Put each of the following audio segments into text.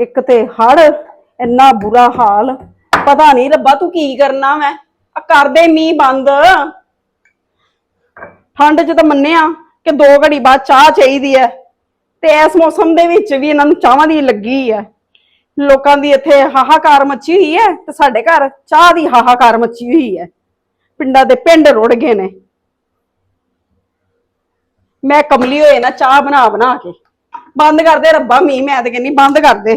ਇੱਕ ਤੇ ਹੜ, ਇੰਨਾ ਬੁਰਾ ਹਾਲ। ਪਤਾ ਨਹੀਂ ਰੱਬਾ ਤੂੰ ਕੀ ਕਰਨਾ ਮੈਂ ਆ ਕਰਦੇ ਮੀਂਹ ਬੰਦ। ਠੰਡ 'ਚ ਤਾਂ ਮੰਨਿਆ ਕਿ ਦੋ ਘੜੀ ਬਾਅਦ ਚਾਹ ਚਾਹੀਦੀ ਹੈ ਤੇ ਇਸ ਮੌਸਮ ਦੇ ਵਿੱਚ ਵੀ ਇਹਨਾਂ ਨੂੰ ਚਾਹਾਂ ਦੀ ਲੱਗੀ ਹੈ ਲੋਕਾਂ ਦੀ ਇੱਥੇ ਹਾਹਾਕਾਰ ਮੱਚੀ ਹੋਈ ਹੈ ਤੇ ਸਾਡੇ ਘਰ ਚਾਹ ਦੀ ਹਾਹਾਕਾਰ ਮੱਚੀ ਹੋਈ ਹੈ ਪਿੰਡਾਂ ਦੇ ਪਿੰਡ ਰੁੜ ਗਏ ਨੇ। ਮੈਂ ਕਮਲੀ ਹੋਏ ਨਾ ਚਾਹ ਬਣਾ ਬਣਾ ਕੇ। ਬੰਦ ਕਰ ਦੇ ਰੱਬਾ ਮੀਂਹ, ਮੈਂ ਤੇ ਕਹਿੰਨੀ ਬੰਦ ਕਰ ਦੇ।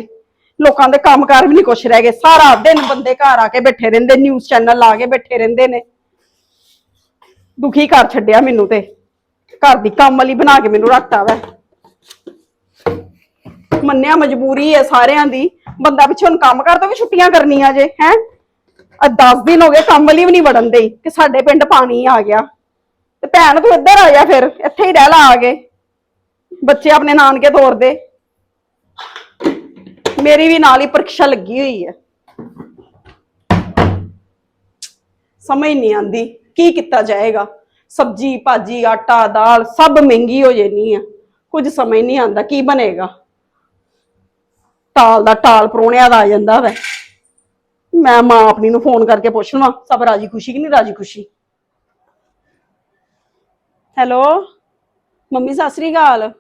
ਲੋਕਾਂ ਦੇ ਕੰਮਕਾਰ ਵੀ ਨਹੀਂ ਕੁਛ ਰਹਿ ਗਏ। ਸਾਰਾ ਦਿਨ ਬੰਦੇ ਘਰ ਆ ਕੇ ਬੈਠੇ ਰਹਿੰਦੇ ਨਿਊਜ਼ ਚੈਨਲ ਲਾ ਕੇ ਬੈਠੇ ਰਹਿੰਦੇ ਨੇ। ਦੁਖੀ ਕਰ ਛੱਡਿਆ ਮੈਨੂੰ ਤੇ। ਘਰ ਦੀ ਕੰਮ ਵਾਲੀ ਬਣਾ ਕੇ ਮੈਨੂੰ ਰੱਖਤਾ ਵੈ। ਮੰਨਿਆ ਮਜਬੂਰੀ ਹੈ ਸਾਰਿਆਂ ਦੀ। ਬੰਦਾ ਪਿੱਛੇ ਹੁਣ ਕੰਮ ਕਰ ਤੋਂ ਵੀ ਛੁੱਟੀਆਂ ਕਰਨੀਆਂ ਜੇ, ਹੈ? ਆ 10 ਦਿਨ ਹੋ ਗਏ ਕੰਮ ਵਾਲੀ ਵੀ ਨਹੀਂ ਵੜਨ ਦੇ ਕਿ ਸਾਡੇ ਪਿੰਡ ਪਾਣੀ ਆ ਗਿਆ। ਤੇ ਭੈਣ ਤੂੰ ਇੱਧਰ ਆ ਜਾ ਫਿਰ, ਇੱਥੇ ਹੀ ਰਹਿ ਲਾ ਆ ਗਏ ਬੱਚੇ ਆਪਣੇ ਨਾਨਕੇ ਤੋਰ ਦੇ। ਮੇਰੀ ਵੀ ਨਾਲ ਹੀ ਪ੍ਰੀਖਿਆ ਲੱਗੀ ਹੋਈ ਹੈ। ਸਮਝ ਨਹੀਂ ਆਂਦੀ ਕੀ ਕੀਤਾ ਜਾਏਗਾ? ਸਬਜੀ, ਭਾਜੀ, ਆਟਾ, ਦਾਲ ਸਭ ਮਹਿੰਗੀ ਹੋ ਜਾਣੀ ਆ। ਕੁਝ ਸਮਝ ਨਹੀਂ ਆਂਦਾ ਕੀ ਬਣੇਗਾ? ਟਾਲ ਦਾ ਟਾਲ ਪਰੋਣਿਆਂ ਦਾ ਆ ਜਾਂਦਾ ਵੈ। ਮੈਂ ਮਾਂ ਆਪਣੀ ਨੂੰ ਫੋਨ ਕਰਕੇ ਪੁੱਛ ਲਵਾਂ ਸਭ ਰਾਜੀ ਖੁਸ਼ੀ ਕਿ ਨਹੀਂ ਰਾਜੀ ਖੁਸ਼ੀ? ਹੈਲੋ? ਮੰਮੀ, ਸਤਿ ਸ੍ਰੀ ਅਕਾਲ।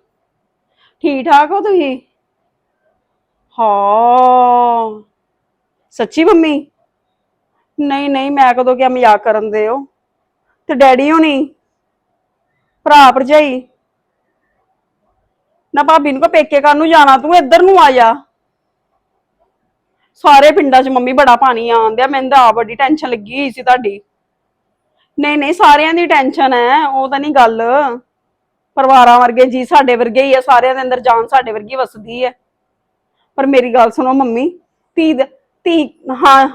ਠੀਕ ਠਾਕ ਹੋ ਤੁਸੀਂ? ਹਾਂ। ਸੱਚੀ ਮੰਮੀ? ਨਹੀਂ ਨਹੀਂ, ਮੈਂ ਕਦੋਂ ਕਿਹਾ ਮਜ਼ਾਕ ਕਰਨ ਦੇ ਹੋ? ਤੇ ਡੈਡੀ ਹੋਣੀ? ਭਰਾ ਭਰਜਾਈ? ਨਾ ਭਾਬੀ ਨੂੰ ਕੋ ਪੇਕੇ ਕਰਨ ਨੂੰ ਜਾਣਾ, ਤੂੰ ਇੱਧਰ ਨੂੰ ਆ ਜਾ। ਸਾਰੇ ਪਿੰਡਾਂ 'ਚ ਮੰਮੀ ਬੜਾ ਪਾਣੀ ਆਉਂਦਿਆ ਮੈਨੂੰ ਤਾਂ ਆਪ ਬੜੀ ਟੈਨਸ਼ਨ ਲੱਗੀ ਹੋਈ ਸੀ ਤੁਹਾਡੀ। ਨਹੀਂ ਨਹੀਂ, ਸਾਰਿਆਂ ਦੀ ਟੈਨਸ਼ਨ ਹੈ, ਉਹ ਤਾਂ ਨਹੀਂ ਗੱਲ। ਪਰਿਵਾਰਾਂ ਵਰਗੇ ਜੀ ਸਾਡੇ ਵਰਗੇ ਹੀ ਆ, ਸਾਰਿਆਂ ਦੇ ਅੰਦਰ ਜਾਨ ਸਾਡੇ ਵਰਗੀ ਵਸਦੀ ਹੈ। ਪਰ ਮੇਰੀ ਗੱਲ ਸੁਣੋ ਮੰਮੀ, ਧੀ ਦਾ ਧੀ, ਹਾਂ,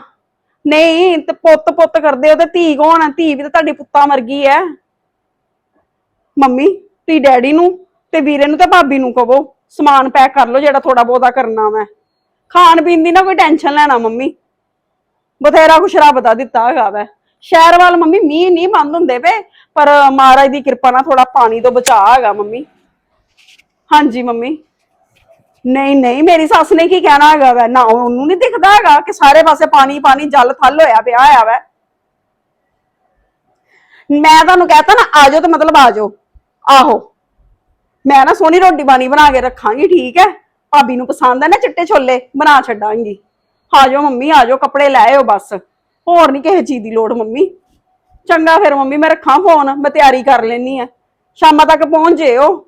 ਨਹੀਂ, ਤੇ ਪੁੱਤ ਪੁੱਤ ਕਰਦੇ ਹੋ ਤੇ ਧੀ ਕੌਣ ਹੈ ਧੀ ਵੀ ਤਾਂ ਤੁਹਾਡੀ ਪੁੱਤਾਂ ਵਰਗੀ ਹੈ ਮੰਮੀ ਤੀ ਡੈਡੀ ਨੂੰ ਤੇ ਵੀਰੇ ਨੂੰ ਤੇ ਭਾਬੀ ਨੂੰ ਕਹੋ, ਸਮਾਨ ਪੈਕ ਕਰ ਲਓ ਜਿਹੜਾ ਥੋੜਾ ਬਹੁਤਾ ਕਰਨਾ ਮੈਂ ਖਾਣ ਪੀਣ ਦੀ ਨਾ ਕੋਈ ਟੈਨਸ਼ਨ ਲੈਣਾ ਮੰਮੀ। ਬਥੇਰਾ ਕੁਛ ਰੱਬ ਦਾ ਦਿੱਤਾ ਹੈਗਾ ਵੈ। ਸ਼ਹਿਰ ਵੱਲ ਮੰਮੀ ਮੀਂਹ ਨਹੀਂ ਬੰਦ ਹੁੰਦੇ ਪਏ, ਪਰ ਮਹਾਰਾਜ ਦੀ ਕਿਰਪਾ ਨਾਲ ਥੋੜਾ ਪਾਣੀ ਤੋਂ ਬਚਾਅ ਹੈਗਾ ਮੰਮੀ। ਹਾਂਜੀ ਮੰਮੀ। ਨਹੀਂ ਨਹੀਂ, ਮੇਰੀ ਸੱਸ ਨੇ ਕੀ ਕਹਿਣਾ ਹੈਗਾ ਵਾ? ਨਾ, ਉਹਨੂੰ ਨਹੀਂ ਦਿਖਦਾ ਹੈਗਾ ਕਿ ਸਾਰੇ ਪਾਸੇ ਪਾਣੀ ਪਾਣੀ, ਜਲ, ਥਲ ਹੋਇਆ ਪਿਆ ਆ ਵਾ। ਮੈਂ ਤੁਹਾਨੂੰ ਕਹਤਾ ਨਾ, ਆ ਜਾਓ ਤੇ ਮਤਲਬ ਆ ਜਾਓ। ਆਹੋ। ਮੈਂ ਨਾ ਸੋਹਣੀ ਰੋਟੀ ਪਾਣੀ ਬਣਾ ਕੇ ਰੱਖਾਂਗੀ, ਠੀਕ ਹੈ? ਭਾਬੀ ਨੂੰ ਪਸੰਦ ਹੈ ਨਾ ਚਿੱਟੇ ਛੋਲੇ, ਬਣਾ ਛੱਡਾਂਗੀ। ਆ ਜਾਓ ਮੰਮੀ, ਆ ਜਾਓ, ਕੱਪੜੇ ਲੈ ਆਓ ਬਸ। ਹੋਰ ਨਹੀਂ ਕਿਸੇ ਚੀਜ਼ ਦੀ ਲੋੜ ਮੰਮੀ। ਚੰਗਾ ਫਿਰ ਮੰਮੀ, ਮੈਂ ਰੱਖਾਂ ਫੋਨ ਮੈਂ ਤਿਆਰੀ ਕਰ ਲੈਣੀ ਆ। ਸ਼ਾਮਾਂ ਤੱਕ ਪਹੁੰਚ ਜਿਓ।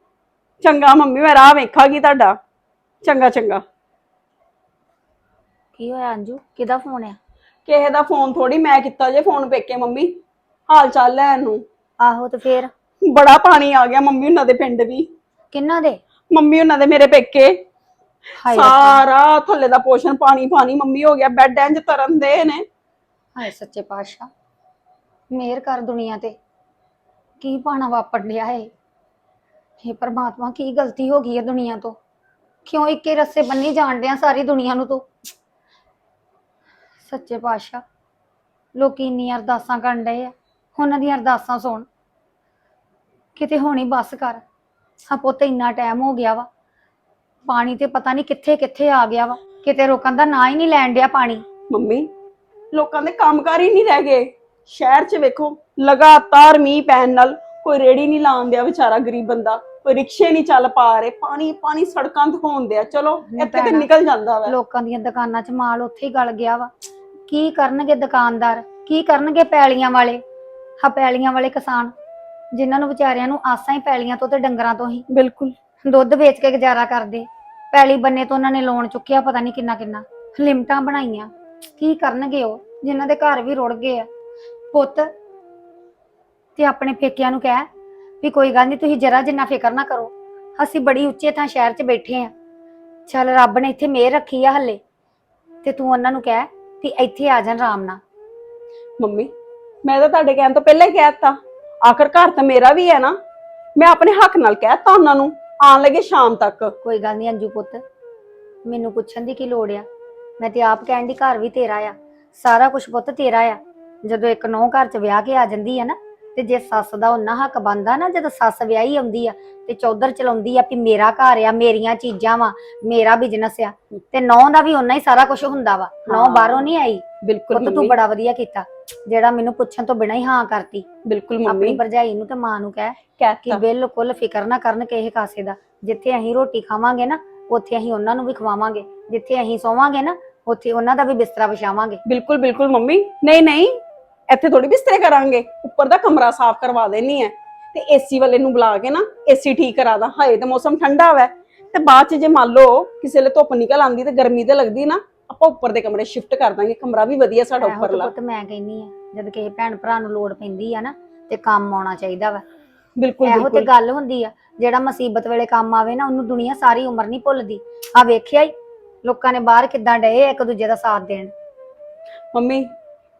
ਚੰਗਾ ਮੰਮੀ, ਮੈਂ ਰਾਹ ਵੇਖਾਂਗੀ ਤੁਹਾਡਾ। ਚੰਗਾ ਚੰਗਾ। ਕੀ ਹੋਇਆ ਅੰਜੂ? ਕਿਹਦਾ ਫੋਨ ਆ? ਕਿਸੇ ਦਾ ਫੋਨ ਥੋੜੀ ਮੈਂ ਕੀਤਾ ਜੇ ਫੋਨ ਪੇਕੇ ਮੰਮੀ। ਹਾਲ ਚਾਲ ਲੈਣ ਨੂੰ ਆਹੋ ਤੇ ਫੇਰ? ਬੜਾ ਪਾਣੀ ਆ ਗਿਆ ਮੰਮੀ ਉਹਨਾਂ ਦੇ ਪਿੰਡ ਵੀ। ਕਿੰਨਾ ਦੇ? ਮੰਮੀ ਉਹਨਾਂ ਦੇ ਮੇਰੇ ਪੇਕੇ। ਹਾਏ ਸਾਰਾ ਥੱਲੇ ਦਾ ਪੋਸ਼ਨ ਪਾਣੀ ਪਾਣੀ ਮੰਮੀ ਹੋ ਗਿਆ ਬੈੱਡ ਇੰਜ ਤਰਨ ਦੇ ਨੇ। ਹਾਏ ਸੱਚੇ ਪਾਤਸ਼ਾਹ ਮਿਹਰ ਕਰ ਦੁਨੀਆ ਤੇ। ਕੀ ਪਾਣਾ ਵਾਪਰ ਲਿਆ ਏ हे ਪ੍ਰਮਾਤਮਾ ਕੀ ਗਲਤੀ ਹੋ ਗਈ ਹੈ ਦੁਨੀਆ ਤੋਂ? ਕਿਉਂ ਇੱਕੇ ਰਸਤੇ ਬੰਨੀ ਜਾਣ ਡਿਆ ਸਾਰੀ ਦੁਨੀਆ ਨੂੰ ਤੂੰ? ਸੱਚੇ ਪਾਤਸ਼ਾਹ, ਲੋਕੀ ਇੰਨੀਆਂ ਅਰਦਾਸਾਂ ਕਰਨ ਡਏ ਆ। ਉਹਨਾਂ ਦੀਆਂ ਅਰਦਾਸਾਂ ਸੁਣ। ਕਿਤੇ ਹੋਣੀ ਬੱਸ ਕਰ। ਆ ਪੁੱਤ ਇੰਨਾ ਟਾਈਮ ਹੋ ਗਿਆ ਵਾ। ਪਾਣੀ ਤੇ ਪਤਾ ਨਹੀਂ ਕਿੱਥੇ ਕਿੱਥੇ ਆ ਗਿਆ ਵਾ। ਕਿਤੇ ਰੋਕਣ ਦਾ ਨਾਂ ਹੀ ਨਹੀਂ ਲੈਣ ਡਿਆ ਪਾਣੀ। ਮੰਮੀ, ਲੋਕਾਂ ਦੇ ਕੰਮਕਾਰ ਹੀ ਨਹੀਂ ਰਹਿ ਗਏ। ਸ਼ਹਿਰ 'ਚ ਵੇਖੋ, ਲਗਾਤਾਰ ਮੀਂਹ ਪੈਣ ਨਾਲ ਕੋਈ ਰੇੜੀ ਨਹੀਂ ਲਾਉਣ ਦਿਆ ਵਿਚਾਰਾ ਗਰੀਬ ਬੰਦਾ। ਰਿਕਸ਼ੇ ਨਹੀਂ ਚੱਲ ਪਾ ਰਹੇ ਪਾਣੀ ਪਾਣੀ ਸੜਕਾਂ ਤੇ ਹੋਣ ਦਿਆ ਚਲੋ ਇੱਥੇ ਤੇ ਭੈਣਾ। ਨਿਕਲ ਜਾਂਦਾ ਵਾ। ਲੋਕਾਂ ਦੀਆਂ ਦੁਕਾਨਾਂ 'ਚ ਮਾਲ ਉੱਥੇ ਹੀ ਗਲ ਗਿਆ ਵਾ। ਕੀ ਕਰਨਗੇ ਦੁਕਾਨਦਾਰ? ਕੀ ਕਰਨਗੇ ਪੈਲੀਆਂ ਵਾਲੇ? ਹਾ ਪੈਲੀਆਂ ਵਾਲੇ ਕਿਸਾਨ ਜਿਨ੍ਹਾਂ ਨੂੰ ਵਿਚਾਰਿਆਂ ਨੂੰ ਆਸਾਂ ਹੀ ਪੈਲੀਆਂ ਤੋਂ ਤੇ ਡੰਗਰਾਂ ਤੋਂ ਹੀ। ਬਿਲਕੁਲ। ਦੁੱਧ ਵੇਚ ਕੇ ਗੁਜ਼ਾਰਾ ਕਰਦੇ। ਪੈਲੀ ਬੰਨੇ ਤੋਂ ਉਹਨਾਂ ਨੇ ਲੋਨ ਚੁੱਕਿਆ ਪਤਾ ਨਹੀਂ ਕਿੰਨਾ ਕਿੰਨਾ। ਲਿਮਟਾਂ ਬਣਾਈਆਂ। ਕੀ ਕਰਨਗੇ ਉਹ? ਜਿਨ੍ਹਾਂ ਦੇ ਘਰ ਵੀ ਰੁੜ ਗਏ ਆ। ਪੁੱਤ ਤੇ ਆਪਣੇ ਪੇਕਿਆਂ ਨੂੰ ਕਹਿ ਵੀ ਕੋਈ ਗੱਲ ਨਹੀਂ ਤੁਸੀਂ ਜਰਾ ਜਿੰਨਾ ਫਿਕਰ ਨਾ ਕਰੋ। ਅਸੀਂ ਬੜੀ ਉੱਚੇ ਥਾਂ ਸ਼ਹਿਰ 'ਚ ਬੈਠੇ ਆ। ਚੱਲ ਰੱਬ ਨੇ ਇੱਥੇ ਮਿਹਰ ਰੱਖੀ ਆ ਹੱਲੇ। ਤੇ ਤੂੰ ਉਹਨਾਂ ਨੂੰ ਕਹਿ ਵੀ ਇੱਥੇ ਆ ਜਾਣ ਆਰਾਮ ਨਾਲ। ਮੰਮੀ ਮੈਂ ਤਾਂ ਤੁਹਾਡੇ ਕਹਿਣ ਤੋਂ ਪਹਿਲਾਂ ਹੀ ਕਹਿਤਾ ਆਖਰ ਘਰ ਤਾਂ ਮੇਰਾ ਵੀ ਹੈ ਨਾ। ਮੈਂ ਆਪਣੇ ਹੱਕ ਨਾਲ ਕਹਿਤਾ ਉਹਨਾਂ ਨੂੰ ਆਉਣ ਲੱਗੇ ਸ਼ਾਮ ਤੱਕ। ਕੋਈ ਗੱਲ ਨਹੀਂ ਅੰਜੂ ਪੁੱਤ ਮੈਨੂੰ ਪੁੱਛਣ ਦੀ ਕੀ ਲੋੜ ਆ? ਮੈਂ ਤੇ ਆਪ ਕਹਿਣ ਦੀ ਘਰ ਵੀ ਤੇਰਾ ਆ। ਸਾਰਾ ਕੁਝ ਪੁੱਤ ਤੇਰਾ ਆ। ਜਦੋਂ ਇੱਕ ਨੌ ਘਰ ਚ ਵਿਆਹ ਕੇ ਆ ਜਾਂਦੀ ਆ ਨਾ ਤੇ ਜੇ ਸੱਸ ਦਾ ਉਹਨਾਂ ਹੱਕ ਬੰਦਾ ਨਾ ਜਦੋਂ ਸੱਸ ਵਿਆਹੀ ਆਉਂਦੀ ਆ ਤੇ ਚੌਧਰ ਚਲਾਉਂਦੀ ਆ ਵੀ ਮੇਰਾ ਘਰ ਆ ਮੇਰੀਆਂ ਚੀਜ਼ਾਂ ਵਾ ਮੇਰਾ ਬਿਜ਼ਨਸ ਆ ਤੇ ਨੌ ਦਾ ਵੀ ਓਨਾ ਹੀ ਸਾਰਾ ਕੁਝ ਹੁੰਦਾ ਵਾ। ਨੌ। ਬਾਹਰੋਂ ਨਹੀਂ ਆਈ। ਬਿਲਕੁਲ ਪੁੱਤ ਤੂੰ ਬੜਾ ਵਧੀਆ ਕੀਤਾ ਜਿਹੜਾ ਮੈਨੂੰ ਪੁੱਛਣ ਤੋਂ ਬਿਨਾਂ ਹੀ ਹਾਂ ਕਰਤੀ। ਬਿਲਕੁਲ ਆਪਣੀ ਮੰਮੀ। ਭਰਜਾਈ ਨੂੰ ਤੇ ਮਾਂ ਨੂੰ ਕਹਿ ਕਿ ਬਿਲਕੁਲ ਫਿਕਰ ਨਾ ਕਰਨ ਕਿਸੇ ਕਾਸੇ ਦਾ। ਜਿੱਥੇ ਅਸੀਂ ਰੋਟੀ ਖਾਵਾਂਗੇ ਨਾ ਉੱਥੇ ਅਸੀਂ ਉਹਨਾਂ ਨੂੰ ਵੀ ਖਵਾਵਾਂਗੇ। ਜਿੱਥੇ ਅਸੀਂ ਸੋਵਾਂਗੇ ਨਾ ਉੱਥੇ ਉਹਨਾਂ ਦਾ ਵੀ ਬਿਸਤਰਾ ਵਿਛਾਵਾਂਗੇ। ਬਿਲਕੁਲ ਬਿਲਕੁਲ ਮੰਮੀ। ਨਹੀਂ ਨਹੀਂ। ਇੱਥੇ ਥੋੜੀ ਬਿਸਤਰੇ ਕਰਾਂਗੇ ਉੱਪਰ ਦਾ ਕਮਰਾ ਸਾਫ਼ ਕਰਵਾ ਦੇਣੀ ਹੈ ਤੇ ਏਸੀ ਵਾਲੇ ਨੂੰ ਬੁਲਾ ਕੇ ਨਾ ਏਸੀ ਠੀਕ ਕਰਾ ਦਾਂ। ਹਾਏ ਤੇ ਮੌਸਮ ਠੰਡਾ ਹੋਇਆ ਤੇ ਬਾਅਦ ਚ ਜੇ ਮੰਨ ਲਓ ਕਿਸੇ ਲਈ ਧੁੱਪ ਨਿਕਲ ਆਂਦੀ ਤੇ ਗਰਮੀ ਤੇ ਲੱਗਦੀ ਨਾ ਆਪਾਂ ਉੱਪਰ ਦੇ ਕਮਰੇ ਸ਼ਿਫਟ ਕਰ ਦਾਂਗੇ। ਕਮਰਾ ਵੀ ਵਧੀਆ ਸਾਡਾ ਉੱਪਰਲਾ। ਪੁੱਤ ਮੈਂ ਕਹਿੰਨੀ ਆ ਜਦ ਕਿਸੇ ਭੈਣ ਭਰਾ ਨੂੰ ਲੋੜ ਪੈਂਦੀ ਆ ਨਾ ਤੇ ਕੰਮ ਆਉਣਾ ਚਾਹੀਦਾ ਵਾ। ਬਿਲਕੁਲ ਇਹੋ ਤੇ ਗੱਲ ਹੁੰਦੀ ਆ ਜਿਹੜਾ ਮੁਸੀਬਤ ਵੇਲੇ ਕੰਮ ਆਵੇ ਨਾ ਉਹਨੂੰ ਦੁਨੀਆ ਸਾਰੀ ਉਮਰ ਨਹੀਂ ਭੁੱਲਦੀ। ਆ ਵੇਖਿਆ ਹੀ ਲੋਕਾਂ ਨੇ ਬਾਹਰ ਕਿਦਾਂ ਡਏ ਆ ਇੱਕ ਦੂਜੇ ਦਾ ਸਾਥ ਦੇਣ। ਮੰਮੀ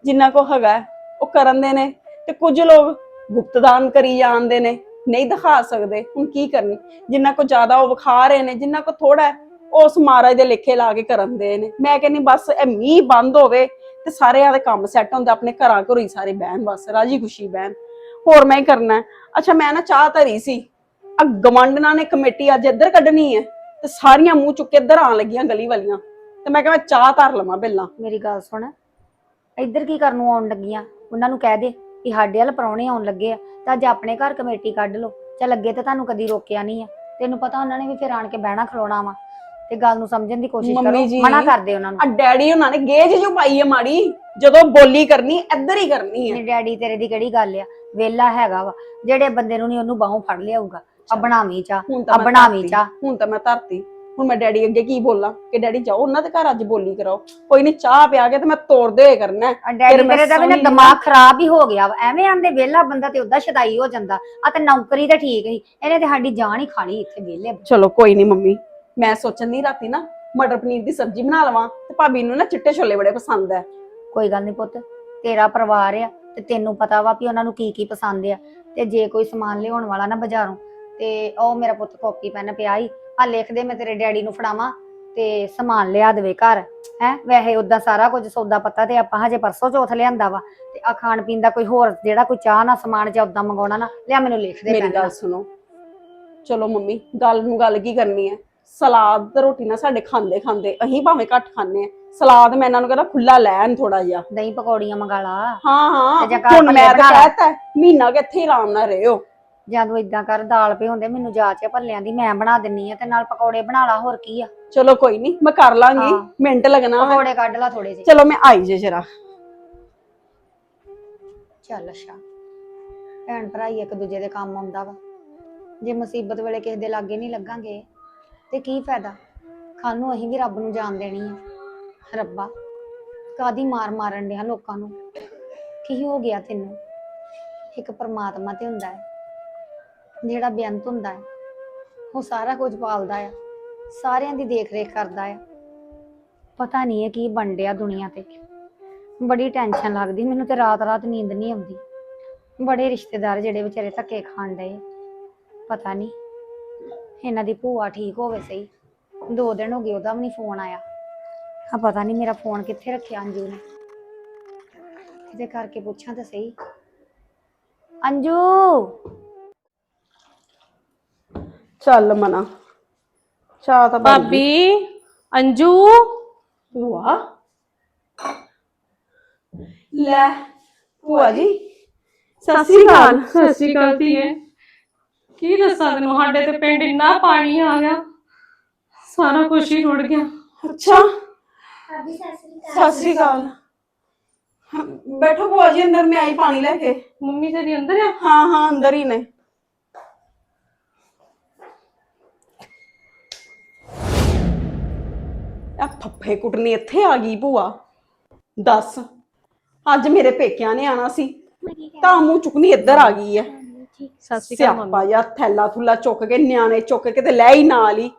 ਜਿੰਨਾ ਕੋ ਹੈਗਾ ਉਹ ਕਰਨ ਦੇ ਨੇ ਤੇ ਕੁਝ ਲੋਕ ਗੁਪਤਦਾਨ ਕਰੀ ਜਾਂਦੇ ਨੇ, ਨਹੀਂ ਦਿਖਾ ਸਕਦੇ। ਹੁਣ ਕੀ ਕਰਨੀ? ਜਿੰਨਾ ਕੋ ਜ਼ਿਆਦਾ ਉਹ ਵਿਖਾ ਰਹੇ ਨੇ, ਜਿੰਨਾ ਕੋ ਥੋੜਾ ਉਸ ਮਹਾਰਾਜ ਦੇ ਲੇਖੇ ਲਾ ਕੇ ਕਰਨ ਦੇ ਨੇ। ਮੈਂ ਕਹਿੰਨੀ ਬਸ ਇਹ ਮੀਂਹ ਬੰਦ ਹੋਵੇ ਤੇ ਸਾਰਿਆਂ ਦੇ ਕੰਮ ਸੈੱਟ ਹੁੰਦੇ, ਆਪਣੇ ਘਰਾਂ ਘਰੋਂ ਹੀ ਸਾਰੇ ਬਹਿਣ, ਬਸ ਰਾਜੀ ਖੁਸ਼ੀ ਬਹਿਣ। ਹੋਰ ਮੈਂ ਹੀ ਕਰਨਾ ਅੱਛਾ, ਮੈਂ ਨਾ ਚਾਹ ਧਰੀ ਸੀ। ਆ ਗਮੰਡਣਾ ਨੇ ਕਮੇਟੀ ਅੱਜ ਇੱਧਰ ਕੱਢਣੀ ਹੈ ਤੇ ਸਾਰੀਆਂ ਮੂੰਹ ਚੁੱਕ ਕੇ ਇੱਧਰ ਆਣ ਲੱਗੀਆਂ ਗਲੀ ਵਾਲੀਆਂ। ਤੇ ਮੈਂ ਕਿਹਾ ਮੈਂ ਚਾਹ ਧਰ ਲਵਾਂ ਪਹਿਲਾਂ। ਮੇਰੀ ਗੱਲ ਸੁਣ। ਇੱਧਰ ਕੀ ਕਰਨ ਨੂੰ ਆਉਣ ਲੱਗੀਆਂ? ਉਹਨਾਂ ਨੂੰ ਕਹਿ ਦੇ ਕਿ ਸਾਡੇ ਵੱਲ ਪਰੌਣੇ ਆਉਣ ਲੱਗੇ ਆ ਤਾਂ ਅੱਜ ਆਪਣੇ ਘਰ ਕਮੇਟੀ ਕੱਢ ਲਓ। ਚੱਲ ਅੱਗੇ ਤੇ ਤੁਹਾਨੂੰ ਕਦੀ ਰੋਕਿਆ ਨਹੀਂ ਆ। ਤੈਨੂੰ ਪਤਾ ਉਹਨਾਂ ਨੇ ਵੀ ਫਿਰ ਆਣ ਕੇ ਬਹਿਣਾ ਖਲੋਣਾ ਵਾ। ਤੇ ਗੱਲ ਨੂੰ ਸਮਝਣ ਦੀ ਕੋਸ਼ਿਸ਼ ਮੰਮੀ ਕਰੋ ਜੀ, ਮਨਾ ਕਰਦੇ ਉਹਨਾਂ ਨੂੰ। ਆ ਡੈਡੀ ਉਹਨਾਂ ਨੇ ਗੇਜ ਜੋ ਪਾਈ ਹੈ ਮਾੜੀ ਜਦੋਂ ਬੋਲੀ ਕਰਨੀ ਇੱਧਰ ਹੀ ਕਰਨੀ ਹੈ ਨਹੀਂ ਡੈਡੀ ਤੇਰੇ ਦੀ ਕਿਹੜੀ ਗੱਲ ਆ? ਵੇਲਾ ਹੈਗਾ ਵਾ। ਜਿਹੜੇ ਬੰਦੇ ਨੂੰ ਨਹੀਂ ਉਹਨੂੰ ਬਾਹੋਂ ਫੜ ਲਿਆਊਗਾ। ਆ ਬਣਾਵੀਂ ਚਾ ਹੁਣ ਆ ਮੈਂ ਬਣਾਵੀਂ ਧਰਤੀ। ਚਾਹ। ਹੁਣ ਤਾਂ ਮੈਂ ਧਰਤੀ। ਹੁਣ ਮੈਂ ਡੈਡੀ ਅੱਗੇ ਕੀ ਬੋਲਾਂ? ਕਿ ਡੈਡੀ ਜਾਓ ਉਹਨਾਂ ਦੇ ਘਰ ਅੱਜ ਬੋਲੀ ਕਰਾਓ। ਕੋਈ ਨਹੀਂ ਚਾਹ ਪਿਆ ਕੇ ਤੇ ਮੈਂ ਤੋੜਦੇ ਹੋਏ ਕਰਨਾ ਹੈ। ਆ ਡੈਡੀ ਫਿਰ ਮੈਂ ਤੇਰੇ ਦਾ ਵੀ ਨਾ ਦਿਮਾਗ ਖਰਾਬ ਹੀ ਹੋ ਗਿਆ ਵਾ। ਐਵੇਂ ਆਂਦੇ ਵੇਲਾ ਬੰਦਾ ਤੇ ਉਦਾਂ ਸ਼ਦਾਈ ਹੋ ਜਾਂਦਾ। ਆ ਤੇ ਨੌਕਰੀ ਤਾਂ ਠੀਕ ਹੀ ਇਹਨੇ ਤੇ ਸਾਡੀ ਜਾਨ ਹੀ ਖਾਲੀ ਇੱਥੇ ਵੇਲੇ ਚਲੋ ਕੋਈ ਨਹੀਂ ਮੰਮੀ। ਮੈਂ ਸੋਚਣ ਦੀ ਰਾਤੀ ਨਾ ਮਟਰ ਪਨੀਰ ਦੀ ਸਬਜ਼ੀ ਬਣਾ ਲਵਾਂ ਤੇ ਭਾਬੀ ਨੂੰ ਨਾ ਚਿੱਟੇ ਛੋਲੇ ਬੜੇ ਪਸੰਦ ਹੈ। ਕੋਈ ਗੱਲ ਨਹੀਂ ਪੁੱਤ ਤੇਰਾ ਪਰਿਵਾਰ ਆ ਤੇ ਤੈਨੂੰ ਪਤਾ ਵਾ ਵੀ ਉਹਨਾਂ ਨੂੰ ਕੀ ਕੀ ਪਸੰਦ ਆ। ਤੇ ਜੇ ਕੋਈ ਸਮਾਨ ਲਿਆਉਣ ਵਾਲਾ ਨਾ ਬਾਜ਼ਾਰੋਂ ਤੇ ਉਹ ਮੇਰਾ ਪੁੱਤ ਕਾਪੀ ਪੈਨ ਪਿਆ ਹੀ ਆ ਲਿਖ ਦੇ ਮੈਂ ਤੇਰੇ ਡੈਡੀ ਨੂੰ ਫੜਾਵਾਂ ਤੇ ਸਮਾਨ ਲਿਆ ਦੇਵੇ ਘਰ। ਹੈ ਵੈਸੇ ਉਦਾਂ ਸਾਰਾ ਕੁਝ ਸੌਦਾ ਪੱਤਾ ਤੇ ਆਪਾਂ ਹਜੇ ਪਰਸੋਂ ਚੌਥ ਲਿਆਂਦਾ ਵਾ ਤੇ ਆ ਖਾਣ ਪੀਣ ਦਾ ਕੋਈ ਹੋਰ ਜਿਹੜਾ ਕੋਈ ਚਾਹ ਨਾ ਸਮਾਨ ਜਾਂ ਉਦਾਂ ਮੰਗਾਉਣਾ ਨਾ ਲਿਆ ਮੈਨੂੰ ਲਿਖ ਦੇ ਮੇਰੀ। ਗੱਲ ਸੁਣੋ। ਚਲੋ ਮੰਮੀ ਗੱਲ ਨੂੰ ਗੱਲ ਕੀ ਕਰਨੀ ਹੈ? ਸਲਾਦ ਤੇ ਰੋਟੀ ਨਾ ਸਾਡੇ ਖਾਂਦੇ ਖਾਂਦੇ ਅਸੀਂ ਭਾਵੇਂ ਘੱਟ ਖਾਂਦੇ ਆ ਸਲਾਦ ਮੈਂ ਇਹਨਾਂ ਨੂੰ ਕਹਿੰਦਾ ਖੁੱਲਾ ਲੈਣ ਥੋੜਾ ਜਿਹਾ। ਦਹੀਂ ਪਕੌੜੀਆਂ ਮੰਗਾ ਲਾ। ਹਾਂ ਤੇ ਜੇ ਹਾਂ ਘਰ ਹੁਣ ਮੈਂ ਭੱਲੇ ਤਾਂ। ਕਹਿਤਾ ਮਹੀਨਾ ਕਿ ਇੱਥੇ ਹੀ ਆਰਾਮ ਨਾਲ ਰਹਿਓ। ਜਾਂ ਤੂੰ ਇਦਾਂ ਕਰ ਦਾਲ ਹੁੰਦੇ ਮੈਨੂੰ ਜਾਚ ਆ ਭੱਲਿਆਂ ਦੀ ਮੈਂ ਬਣਾ ਦਿੰਨੀ ਆ ਤੇ ਨਾਲ ਪਕੌੜੇ ਬਣਾ ਲਾ ਹੋਰ ਕੀ ਆ? ਚਲੋ ਕੋਈ ਨਹੀਂ ਮੈਂ ਕਰ ਲਾਂਗੀ ਹਾਂ। ਮਿੰਟ ਲੱਗਣਾ ਵਾ। ਪਕੌੜੇ ਕੱਢ ਲਾ ਥੋੜੇ ਜਿਹੇ। ਚਲੋ ਮੈਂ ਆਈ ਜੇ ਜਰਾ। ਚੱਲ ਅੱਛਾ। ਭੈਣ ਭਰਾ ਹੀ ਇੱਕ ਦੂਜੇ ਦੇ ਕੰਮ ਆਉਂਦਾ ਵਾ। ਜੇ ਮੁਸੀਬਤ ਵੇਲੇ ਕਿਸੇ ਦੇ ਲਾਗੇ ਨਹੀਂ ਲੱਗਾਂਗੇ ਤੇ ਕੀ ਫਾਇਦਾ? ਖਾਨੂੰ ਅਸੀਂ ਵੀ ਰੱਬ ਨੂੰ ਜਾਣ ਦੇਣੀ ਆ। ਰੱਬਾ ਕਾਦੀ ਮਾਰ ਮਾਰਨ ਡਿਆ ਲੋਕਾਂ ਨੂੰ? ਕੀ ਹੋ ਗਿਆ ਤੈਨੂੰ? ਇੱਕ ਪਰਮਾਤਮਾ ਤੇ ਹੁੰਦਾ ਹੈ। ਜਿਹੜਾ ਬੇਅੰਤ ਹੁੰਦਾ ਹੈ, ਉਹ ਸਾਰਾ ਕੁਝ ਪਾਲਦਾ ਆ, ਸਾਰਿਆਂ ਦੀ ਦੇਖ ਰੇਖ ਕਰਦਾ ਆ। ਪਤਾ ਨਹੀਂ ਇਹ ਕੀ ਬਣ ਡਿਆ ਦੁਨੀਆ ਤੇ। ਬੜੀ ਟੈਨਸ਼ਨ ਲੱਗਦੀ, ਮੈਨੂੰ ਤੇ ਰਾਤ ਰਾਤ ਨੀਂਦ ਨਹੀਂ ਆਉਂਦੀ। ਬੜੇ ਰਿਸ਼ਤੇਦਾਰ ਜਿਹੜੇ ਵਿਚਾਰੇ ਧੱਕੇ ਖਾਣ ਡਏ ਪਤਾ ਨਹੀਂ ਇਹਨਾਂ ਦੀ ਭੂਆ ਠੀਕ ਹੋਵੇ ਸਹੀ। ਦੋ ਦਿਨ ਹੋ ਗਏ, ਉਹਦਾ ਵੀ ਨਹੀਂ ਫੋਨ ਆਇਆ। ਆ ਪਤਾ ਨਹੀਂ ਮੇਰਾ ਫੋਨ ਕਿੱਥੇ ਰੱਖਿਆ ਅੰਜੂ ਨੇ। ਕਿਤੇ ਕਰਕੇ ਪੁੱਛਾਂ ਤਾਂ ਸਹੀ। ਅੰਜੂ! ਚੱਲ ਮਨਾ। ਚਾਹ ਤਾਂ ਬਣ ਗਈ। ਭਾਬੀ ਅੰਜੂ। ਭੂਆ। ਲੈ ਭੂਆ ਜੀ। ਸਤਿ ਸ਼੍ਰੀ ਅਕਾਲ। ਸਤਿ ਸ਼੍ਰੀ ਅਕਾਲ। ਧੀਏ। ਕੀ ਦੱਸਾਂ ਤੈਨੂੰ ਸਾਡੇ ਤੇ ਪਿੰਡ ਇੰਨਾ ਪਾਣੀ ਆ ਗਿਆ। ਸਾਰਾ ਕੁਝ ਹੀ ਰੁੜ ਗਿਆ। ਅੱਛਾ। ਸਤਿ ਸ਼੍ਰੀ ਅਕਾਲ। ਹਾਂ, ਬੈਠੋ ਭੂਆ ਜੀ ਅੰਦਰ ਮੈਂ ਆਈ ਪਾਣੀ ਲੈ ਕੇ। ਮੰਮੀ ਤੇਰੀ ਅੰਦਰ ਆ? ਹਾਂ ਹਾਂ ਅੰਦਰ ਹੀ ਨੇ। ਆ ਫੱਫੇ ਕੁੱਟਣੀ ਇੱਥੇ ਆ ਗਈ ਭੂਆ। ਦੱਸ ਅੱਜ ਮੇਰੇ ਪੇਕਿਆਂ ਨੇ ਆਣਾ ਸੀ। ਤਾਂ ਮੂੰਹ ਚੁੱਕਣੀ ਇੱਧਰ ਆ ਗਈ ਐ। ਸਤਿ ਸ਼੍ਰੀ ਅਕਾਲ ਮੰਮੀ। ਸਿਆਪਾ ਯਾ ਥੈਲਾ ਥੁੱਲਾ ਚੁੱਕ ਕੇ ਨਿਆਣੇ ਚੁੱਕ ਕੇ ਤੇ ਲੈ ਹੀ ਨਾਲ ਹੀ।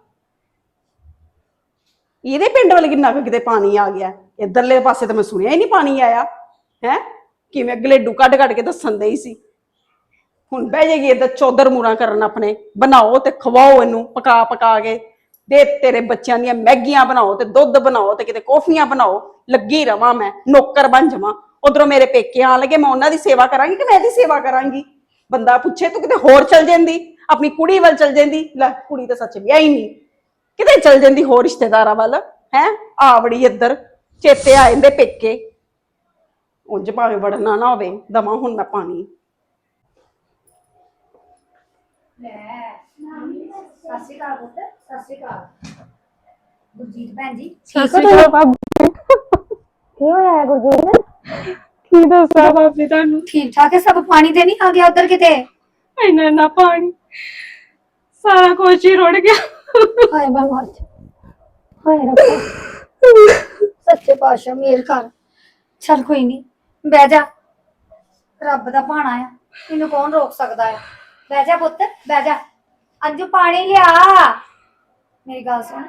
ਇਹਦੇ ਪਿੰਡ ਵਾਲੇ ਕਿੰਨਾ ਕੁ ਕਿਤੇ ਪਾਣੀ ਆ ਗਿਆ। ਇਧਰਲੇ ਪਾਸੇ ਤਾਂ ਮੈਂ ਸੁਣਿਆ ਹੀ ਨਹੀਂ ਪਾਣੀ ਆਇਆ। ਹੈ? ਕਿਵੇਂ ਗਲੇਡੂ ਕੱਢ ਕੱਢ ਕੇ ਦੱਸਣ ਦੇ ਹੀ ਸੀ। ਹੁਣ ਬਹਿ ਜਾਏਗੀ ਇਹਦਾ ਚੌਧਰ ਮੂਰਾ ਕਰਨ ਆਪਣੇ। ਬਣਾਓ ਤੇ ਖਵਾਓ ਇਹਨੂੰ ਪਕਾ ਪਕਾ ਕੇ। ਦੇ ਤੇਰੇ ਬੱਚਿਆਂ ਦੀਆਂ ਮੈਗੀਆਂ ਬਣਾਓ ਤੇ ਦੁੱਧ ਬਣਾਓ ਤੇ ਕਿਤੇ ਕੌਫੀਆਂ ਬਣਾਓ, ਲੱਗੀ ਰਵਾਂ ਮੈਂ, ਨੌਕਰ ਬਣ ਜਾਵਾਂ। ਉਧਰੋਂ ਮੇਰੇ ਪੇਕੇ ਆਣ ਲੱਗੇ, ਮੈਂ ਉਹਨਾਂ ਦੀ ਸੇਵਾ ਕਰਾਂਗੀ ਕਿ ਮੈਂ ਇਹਦੀ ਸੇਵਾ ਕਰਾਂਗੀ? ਬੰਦਾ ਪੁੱਛੇ, ਤੂੰ ਕਿਤੇ ਹੋਰ ਚਲ ਜਾਂਦੀ? ਆਪਣੀ ਕੁੜੀ ਵੱਲ ਚਲ ਜਾਂਦੀ? ਲੈ, ਕੁੜੀ ਤਾਂ ਸੱਚ ਵਿਆਹੀ ਨਹੀਂ। ਕਿਤੇ ਚਲ ਜਾਂਦੀ ਹੋਰ ਰਿਸ਼ਤੇਦਾਰਾਂ ਵੱਲ? ਹੈ? ਆਵੜੀ ਇੱਧਰ, ਚੇਤੇ ਆ ਜਾਂਦੇ ਪੇਕੇ। ਉਂਝ ਭਾਵੇਂ ਵੜਨਾ ਨਾ ਹੋਵੇ, ਦਵਾਂ ਹੁਣ ਮੈਂ ਪਾਣੀ। ਸਤਿ ਸ਼੍ਰੀ ਅਕਾਲ ਪੁੱਤ ਸਤਿ ਸ਼੍ਰੀ ਅਕਾਲ। ਗੁਰਜੀਤ ਭੈਣ ਜੀ ਸਤਿ ਸ਼੍ਰੀ ਅਕਾਲ ਭਾਬੀ? ਕੀ ਹੋਇਆ ਹੈ ਗੁਰਜੀਤ? ਕੀ ਦੱਸਾਂ ਭਾਬੀ ਤੁਹਾਨੂੰ? ਠੀਕ ਠਾਕ ਹੈ ਸਭ ਪਾਣੀ ਤੇ ਨਹੀਂ ਆ ਗਿਆ ਉਧਰ ਕਿਤੇ? ਇੰਨਾ ਇੰਨਾ ਪਾਣੀ। ਸਾਰਾ ਕੁਝ ਹੀ ਰੁੜ ਗਿਆ। ਹਾਏ ਮੈਂ ਮਰ ਜਾ। ਹਾਏ ਰੱਬਾ। ਸੱਚੇ ਪਾਤਸ਼ਾਹ ਮੇਰ ਕਰ ਚਲ ਕੋਈ ਨਹੀਂ ਬਹਿ ਜਾ। ਰੱਬ ਦਾ ਭਾਣਾ ਆ। ਇਹਨੂੰ ਕੌਣ ਰੋਕ ਸਕਦਾ ਆ? ਬਹਿ ਜਾ ਪੁੱਤ ਬਹਿ ਜਾ। ਅੰਜੂ ਪਾਣੀ ਲਿਆ। ਮੇਰੀ ਗੱਲ ਸੁਣ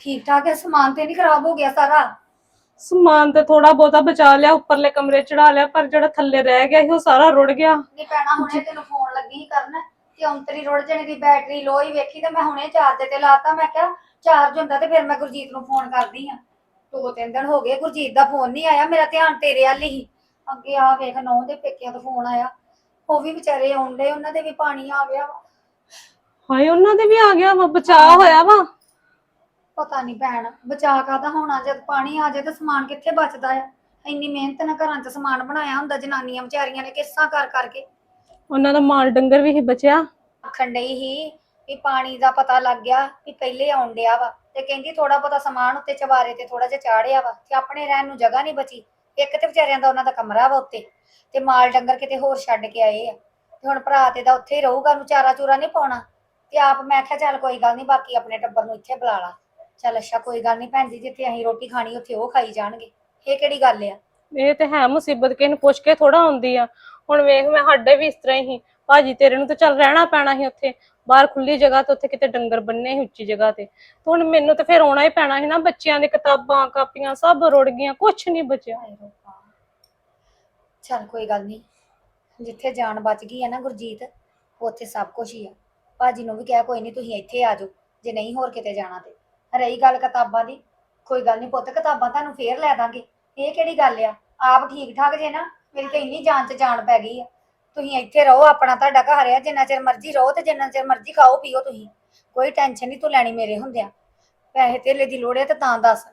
ਠੀਕ ਠਾਕ ਹੈ ਸਮਾਨ ਤੇ ਨਹੀਂ ਖਰਾਬ ਹੋ ਗਿਆ ਸਾਰਾ? ਸਮਾਨ ਤੇ ਥੋੜਾ ਬਹੁਤਾ ਬਚਾ ਲਿਆ ਉੱਪਰਲੇ ਕਮਰੇ ਚੜਾ ਲਿਆ ਪਰ ਜਿਹੜਾ ਥੱਲੇ ਰਹਿ ਗਿਆ ਸੀ ਉਹ ਸਾਰਾ ਰੁੜ ਗਿਆ। ਨਹੀਂ ਪੈਣਾ ਹੁਣੇ ਤੈਨੂੰ ਫੋਨ ਲੱਗੀ ਸੀ ਕਰਨ ਤੇ ਔਂਤਰੀ ਰੁੜ ਜਣੇ ਦੀ ਬੈਟਰੀ ਲੋ ਹੀ ਵੇਖੀ ਤੇ ਮੈਂ ਹੁਣੇ ਚਾਰਜ ਤੇ ਲਾਤਾ ਮੈਂ ਕਿਹਾ ਚਾਰਜ ਹੁੰਦਾ ਤੇ ਫਿਰ ਮੈਂ ਗੁਰਜੀਤ ਨੂੰ ਫੋਨ ਕਰਦੀ ਆ ਦੋ ਤਿੰਨ ਦਿਨ ਹੋ ਗਏ ਗੁਰਜੀਤ ਦਾ ਫੋਨ ਨਹੀਂ ਆਇਆ ਮੇਰਾ ਧਿਆਨ ਤੇਰੇ ਵੱਲ ਹੀ। ਅੱਗੇ ਆ ਵੇਖ ਨੌ ਦੇ ਪੇਕਿਆਂ ਤੋਂ ਫੋਨ ਆਇਆ। ਉਹ ਵੀ ਵਿਚਾਰੇ ਆਉਂਦੇ ਉਹਨਾਂ ਦੇ ਵੀ ਪਾਣੀ ਆ ਗਿਆ। ਵਾ। ਹਾਏ ਉਹਨਾਂ ਦੇ ਵੀ ਆ ਗਿਆ ਵਾ ਬਚਾਅ ਹੋਇਆ ਵਾ। ਪਤਾ ਨਹੀਂ ਭੈਣ ਬਚਾ ਕਾਦਾ ਹੋਣਾ ਜਦ ਪਾਣੀ ਆ ਜਾਏ ਤਾਂ ਸਮਾਨ ਕਿੱਥੇ ਬਚਦਾ ਆ? ਇੰਨੀ ਮਿਹਨਤ ਨਾਲ ਘਰਾਂ 'ਚ ਸਮਾਨ ਬਣਾਇਆ ਹੁੰਦਾ ਜਨਾਨੀਆਂ ਵਿਚਾਰੀਆਂ ਨੇ ਕਿੱਸਾਂ ਕਰ ਕਰਕੇ। ਉਹਨਾਂ ਦਾ ਮਾਲ ਡੰਗਰ ਵੀ ਹੀ ਬਚਿਆ। ਆਖਣ ਡਈ ਸੀ ਵੀ ਪਾਣੀ ਦਾ ਪਤਾ ਲੱਗ ਗਿਆ ਵੀ ਪਹਿਲੇ ਆਉਣ ਡਿਆ ਵਾ ਤੇ ਕਹਿੰਦੀ ਥੋੜਾ ਬਹੁਤਾ ਸਮਾਨ ਉੱਤੇ ਚਵਾਰੇ ਤੇ ਥੋੜਾ ਜਿਹਾ ਚਾੜਿਆ ਵਾ ਤੇ ਆਪਣੇ ਰਹਿਣ ਨੂੰ ਜਗ੍ਹਾ ਨਹੀਂ ਬਚੀ। ਇੱਕ ਤੇ ਵਿਚਾਰਿਆਂ ਦਾ ਉਹਨਾਂ ਦਾ ਕਮਰਾ ਵਾ ਉੱਤੇ ਤੇ ਮਾਲ ਡੰਗਰ ਕਿਤੇ ਹੋਰ ਛੱਡ ਕੇ ਆਏ ਆ। ਤੇ ਹੁਣ ਭਰਾ ਤੇ ਦਾ ਉੱਥੇ ਹੀ ਰਹੂਗਾ ਉਹਨੂੰ ਚਾਰਾ ਚੂਰਾ ਨਹੀਂ ਪਾਉਣਾ। ਤੇ ਆਪ ਮੈਂ ਕਿਹਾ ਚੱਲ ਕੋਈ ਗੱਲ ਨਹੀਂ ਬਾਕੀ ਆਪਣੇ ਟੱਬਰ ਨੂੰ ਇੱਥੇ ਬੁਲਾ ਲਾ। ਚੱਲ ਅੱਛਾ ਕੋਈ ਗੱਲ ਨਹੀਂ ਭੈਣ ਜੀ ਜਿੱਥੇ ਅਸੀਂ ਰੋਟੀ ਖਾਣੀ ਉੱਥੇ ਉਹ ਖਾਈ ਜਾਣਗੇ। ਇਹ ਕਿਹੜੀ ਗੱਲ ਆ? ਇਹ ਤੇ ਹੈ ਮੁਸੀਬਤ ਕਿਸੇ ਨੂੰ ਪੁੱਛ ਕੇ ਥੋੜਾ ਆਉਂਦੀ ਆ। ਹੁਣ ਵੇਖ ਮੈਂ ਸਾਡੇ ਵੀ ਇਸ ਤਰ੍ਹਾਂ ਹੀ। ਭਾਜੀ ਤੇਰੇ ਨੂੰ ਤਾਂ ਚੱਲ ਰਹਿਣਾ ਪੈਣਾ ਸੀ ਉੱਥੇ। ਬਾਹਰ ਖੁੱਲੀ ਜਗ੍ਹਾ ਤੇ ਉੱਥੇ ਕਿਤੇ ਡੰਗਰ ਬੰਨੇ ਸੀ ਉੱਚੀ ਜਗ੍ਹਾ ਤੇ। ਤੇ ਹੁਣ ਮੈਨੂੰ ਤਾਂ ਫਿਰ ਆਉਣਾ ਹੀ ਪੈਣਾ ਸੀ ਨਾ ਬੱਚਿਆਂ ਦੇ ਕਿਤਾਬਾਂ ਕਾਪੀਆਂ ਸਭ ਰੁੜ ਗਈਆਂ ਕੁਝ ਨਹੀਂ ਬਚਿਆ। ਚੱਲ ਕੋਈ ਗੱਲ ਨਹੀਂ ਜਿੱਥੇ ਜਾਨ ਬਚ ਗਈ ਹੈ ਨਾ ਗੁਰਜੀਤ ਉੱਥੇ ਸਭ ਕੁਝ ਹੀ ਆ। ਭਾਜੀ ਨੂੰ ਵੀ ਕਿਹਾ, ਕੋਈ ਨਹੀਂ ਤੁਸੀਂ ਇੱਥੇ ਆ ਜਾਓ, ਜੇ ਨਹੀਂ ਹੋਰ ਕਿਤੇ ਜਾਣਾ ਤੇ। ਰਹੀ ਗੱਲ ਕਿਤਾਬਾਂ ਦੀ। ਕੋਈ ਗੱਲ ਨਹੀਂ ਪੁੱਤ, ਕਿਤਾਬਾਂ ਤੁਹਾਨੂੰ ਫੇਰ ਲੈ ਦਾਂਗੇ। ਇਹ ਕਿਹੜੀ ਗੱਲ ਆ? ਆਪ ਠੀਕ ਠਾਕ ਜੇ ਨਾ? ਮੇਰੀ ਤਾਂ ਇੰਨੀ ਜਾਨ ਚ ਜਾਨ ਪੈ ਗਈ ਆ। ਤੁਸੀਂ ਇੱਥੇ ਰਹੋ, ਆਪਣਾ ਤੁਹਾਡਾ ਘਰ ਆ। ਜਿੰਨਾ ਚਿਰ ਮਰਜ਼ੀ ਰਹੋ ਤੇ ਜਿੰਨਾ ਚਿਰ ਮਰਜ਼ੀ ਖਾਓ, ਪੀਓ ਤੁਸੀਂ। ਕੋਈ ਟੈਨਸ਼ਨ ਨਹੀਂ ਤੂੰ ਲੈਣੀ ਮੇਰੇ ਹੁੰਦਿਆਂ। ਪੈਸੇ ਧੇਲੇ ਦੀ ਲੋੜ ਹੈ ਤੇ ਤਾਂ ਦੱਸ।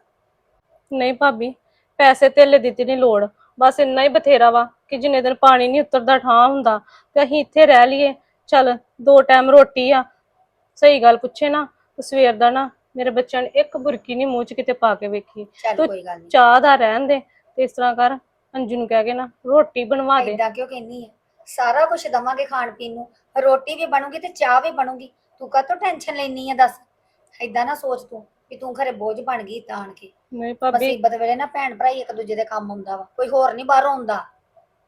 ਨਹੀਂ ਭਾਬੀ, ਪੈਸੇ ਧੇਲੇ ਦੀ ਤੇ ਨਹੀਂ ਲੋੜ। ਬਸ ਇੰਨਾ ਹੀ ਬਥੇਰਾ ਵਾ ਕਿ ਜਿੰਨੇ ਦਿਨ ਪਾਣੀ ਨਹੀਂ ਉਤਰਦਾ ਠਾਂ ਹੁੰਦਾ, ਤੇ ਅਸੀਂ ਇੱਥੇ ਰਹਿ ਲਈਏ। ਚੱਲ ਦੋ ਟਾਈਮ ਰੋਟੀ ਆ। ਸਹੀ ਗੱਲ ਪੁੱਛੇ ਨਾ ਤੇ ਸਵੇਰ ਦਾ ਨਾ ਮੇਰੇ ਬੱਚਿਆਂ ਨੇ ਇੱਕ ਬੁਰਕੀ ਨਹੀਂ ਮੂੰਹ 'ਚ ਕਿਤੇ ਪਾ ਕੇ ਵੇਖੀ। ਚੱਲ ਤੂੰ ਕੋਈ ਗੱਲ ਨਹੀਂ ਚਾਹ ਦਾ ਰਹਿਣ ਦੇ ਤੇ ਇਸ ਤਰ੍ਹਾਂ ਕਰ ਅੰਜੂ ਨੂੰ ਕਹਿ ਕੇ ਨਾ ਰੋਟੀ ਬਣਵਾ ਦੇ। ਏਦਾਂ ਕਿਉਂ ਕਹਿੰਨੀ ਹੈ ਸਾਰਾ ਕੁਝ ਦਵਾਂਗੇ ਖਾਣ ਪੀਣ ਨੂੰ। ਰੋਟੀ ਵੀ ਬਣੂਗੀ ਤੇ ਚਾਹ ਵੀ ਬਣੂਗੀ। ਤੂੰ ਕਾਹਤੋਂ ਟੈਨਸ਼ਨ ਲੈਣੀ ਹੈ ਦੱਸ? ਏਦਾਂ ਨਾ ਸੋਚ ਤੂੰ ਕਿ ਤੂੰ ਘਰੇ ਬੋਝ ਬਣ ਗਈ ਤਾਂ ਆਣ ਕੇ। ਨਹੀਂ ਭਾਬੀ। ਮੁਸੀਬਤ ਵੇਲੇ ਨਾ ਭੈਣ ਭਰਾ ਹੀ ਇੱਕ ਦੂਜੇ ਦੇ ਕੰਮ ਆਉਂਦਾ ਵਾ। ਕੋਈ ਹੋਰ ਨਹੀਂ ਬਾਹਰੋਂ ਆਉਂਦਾ।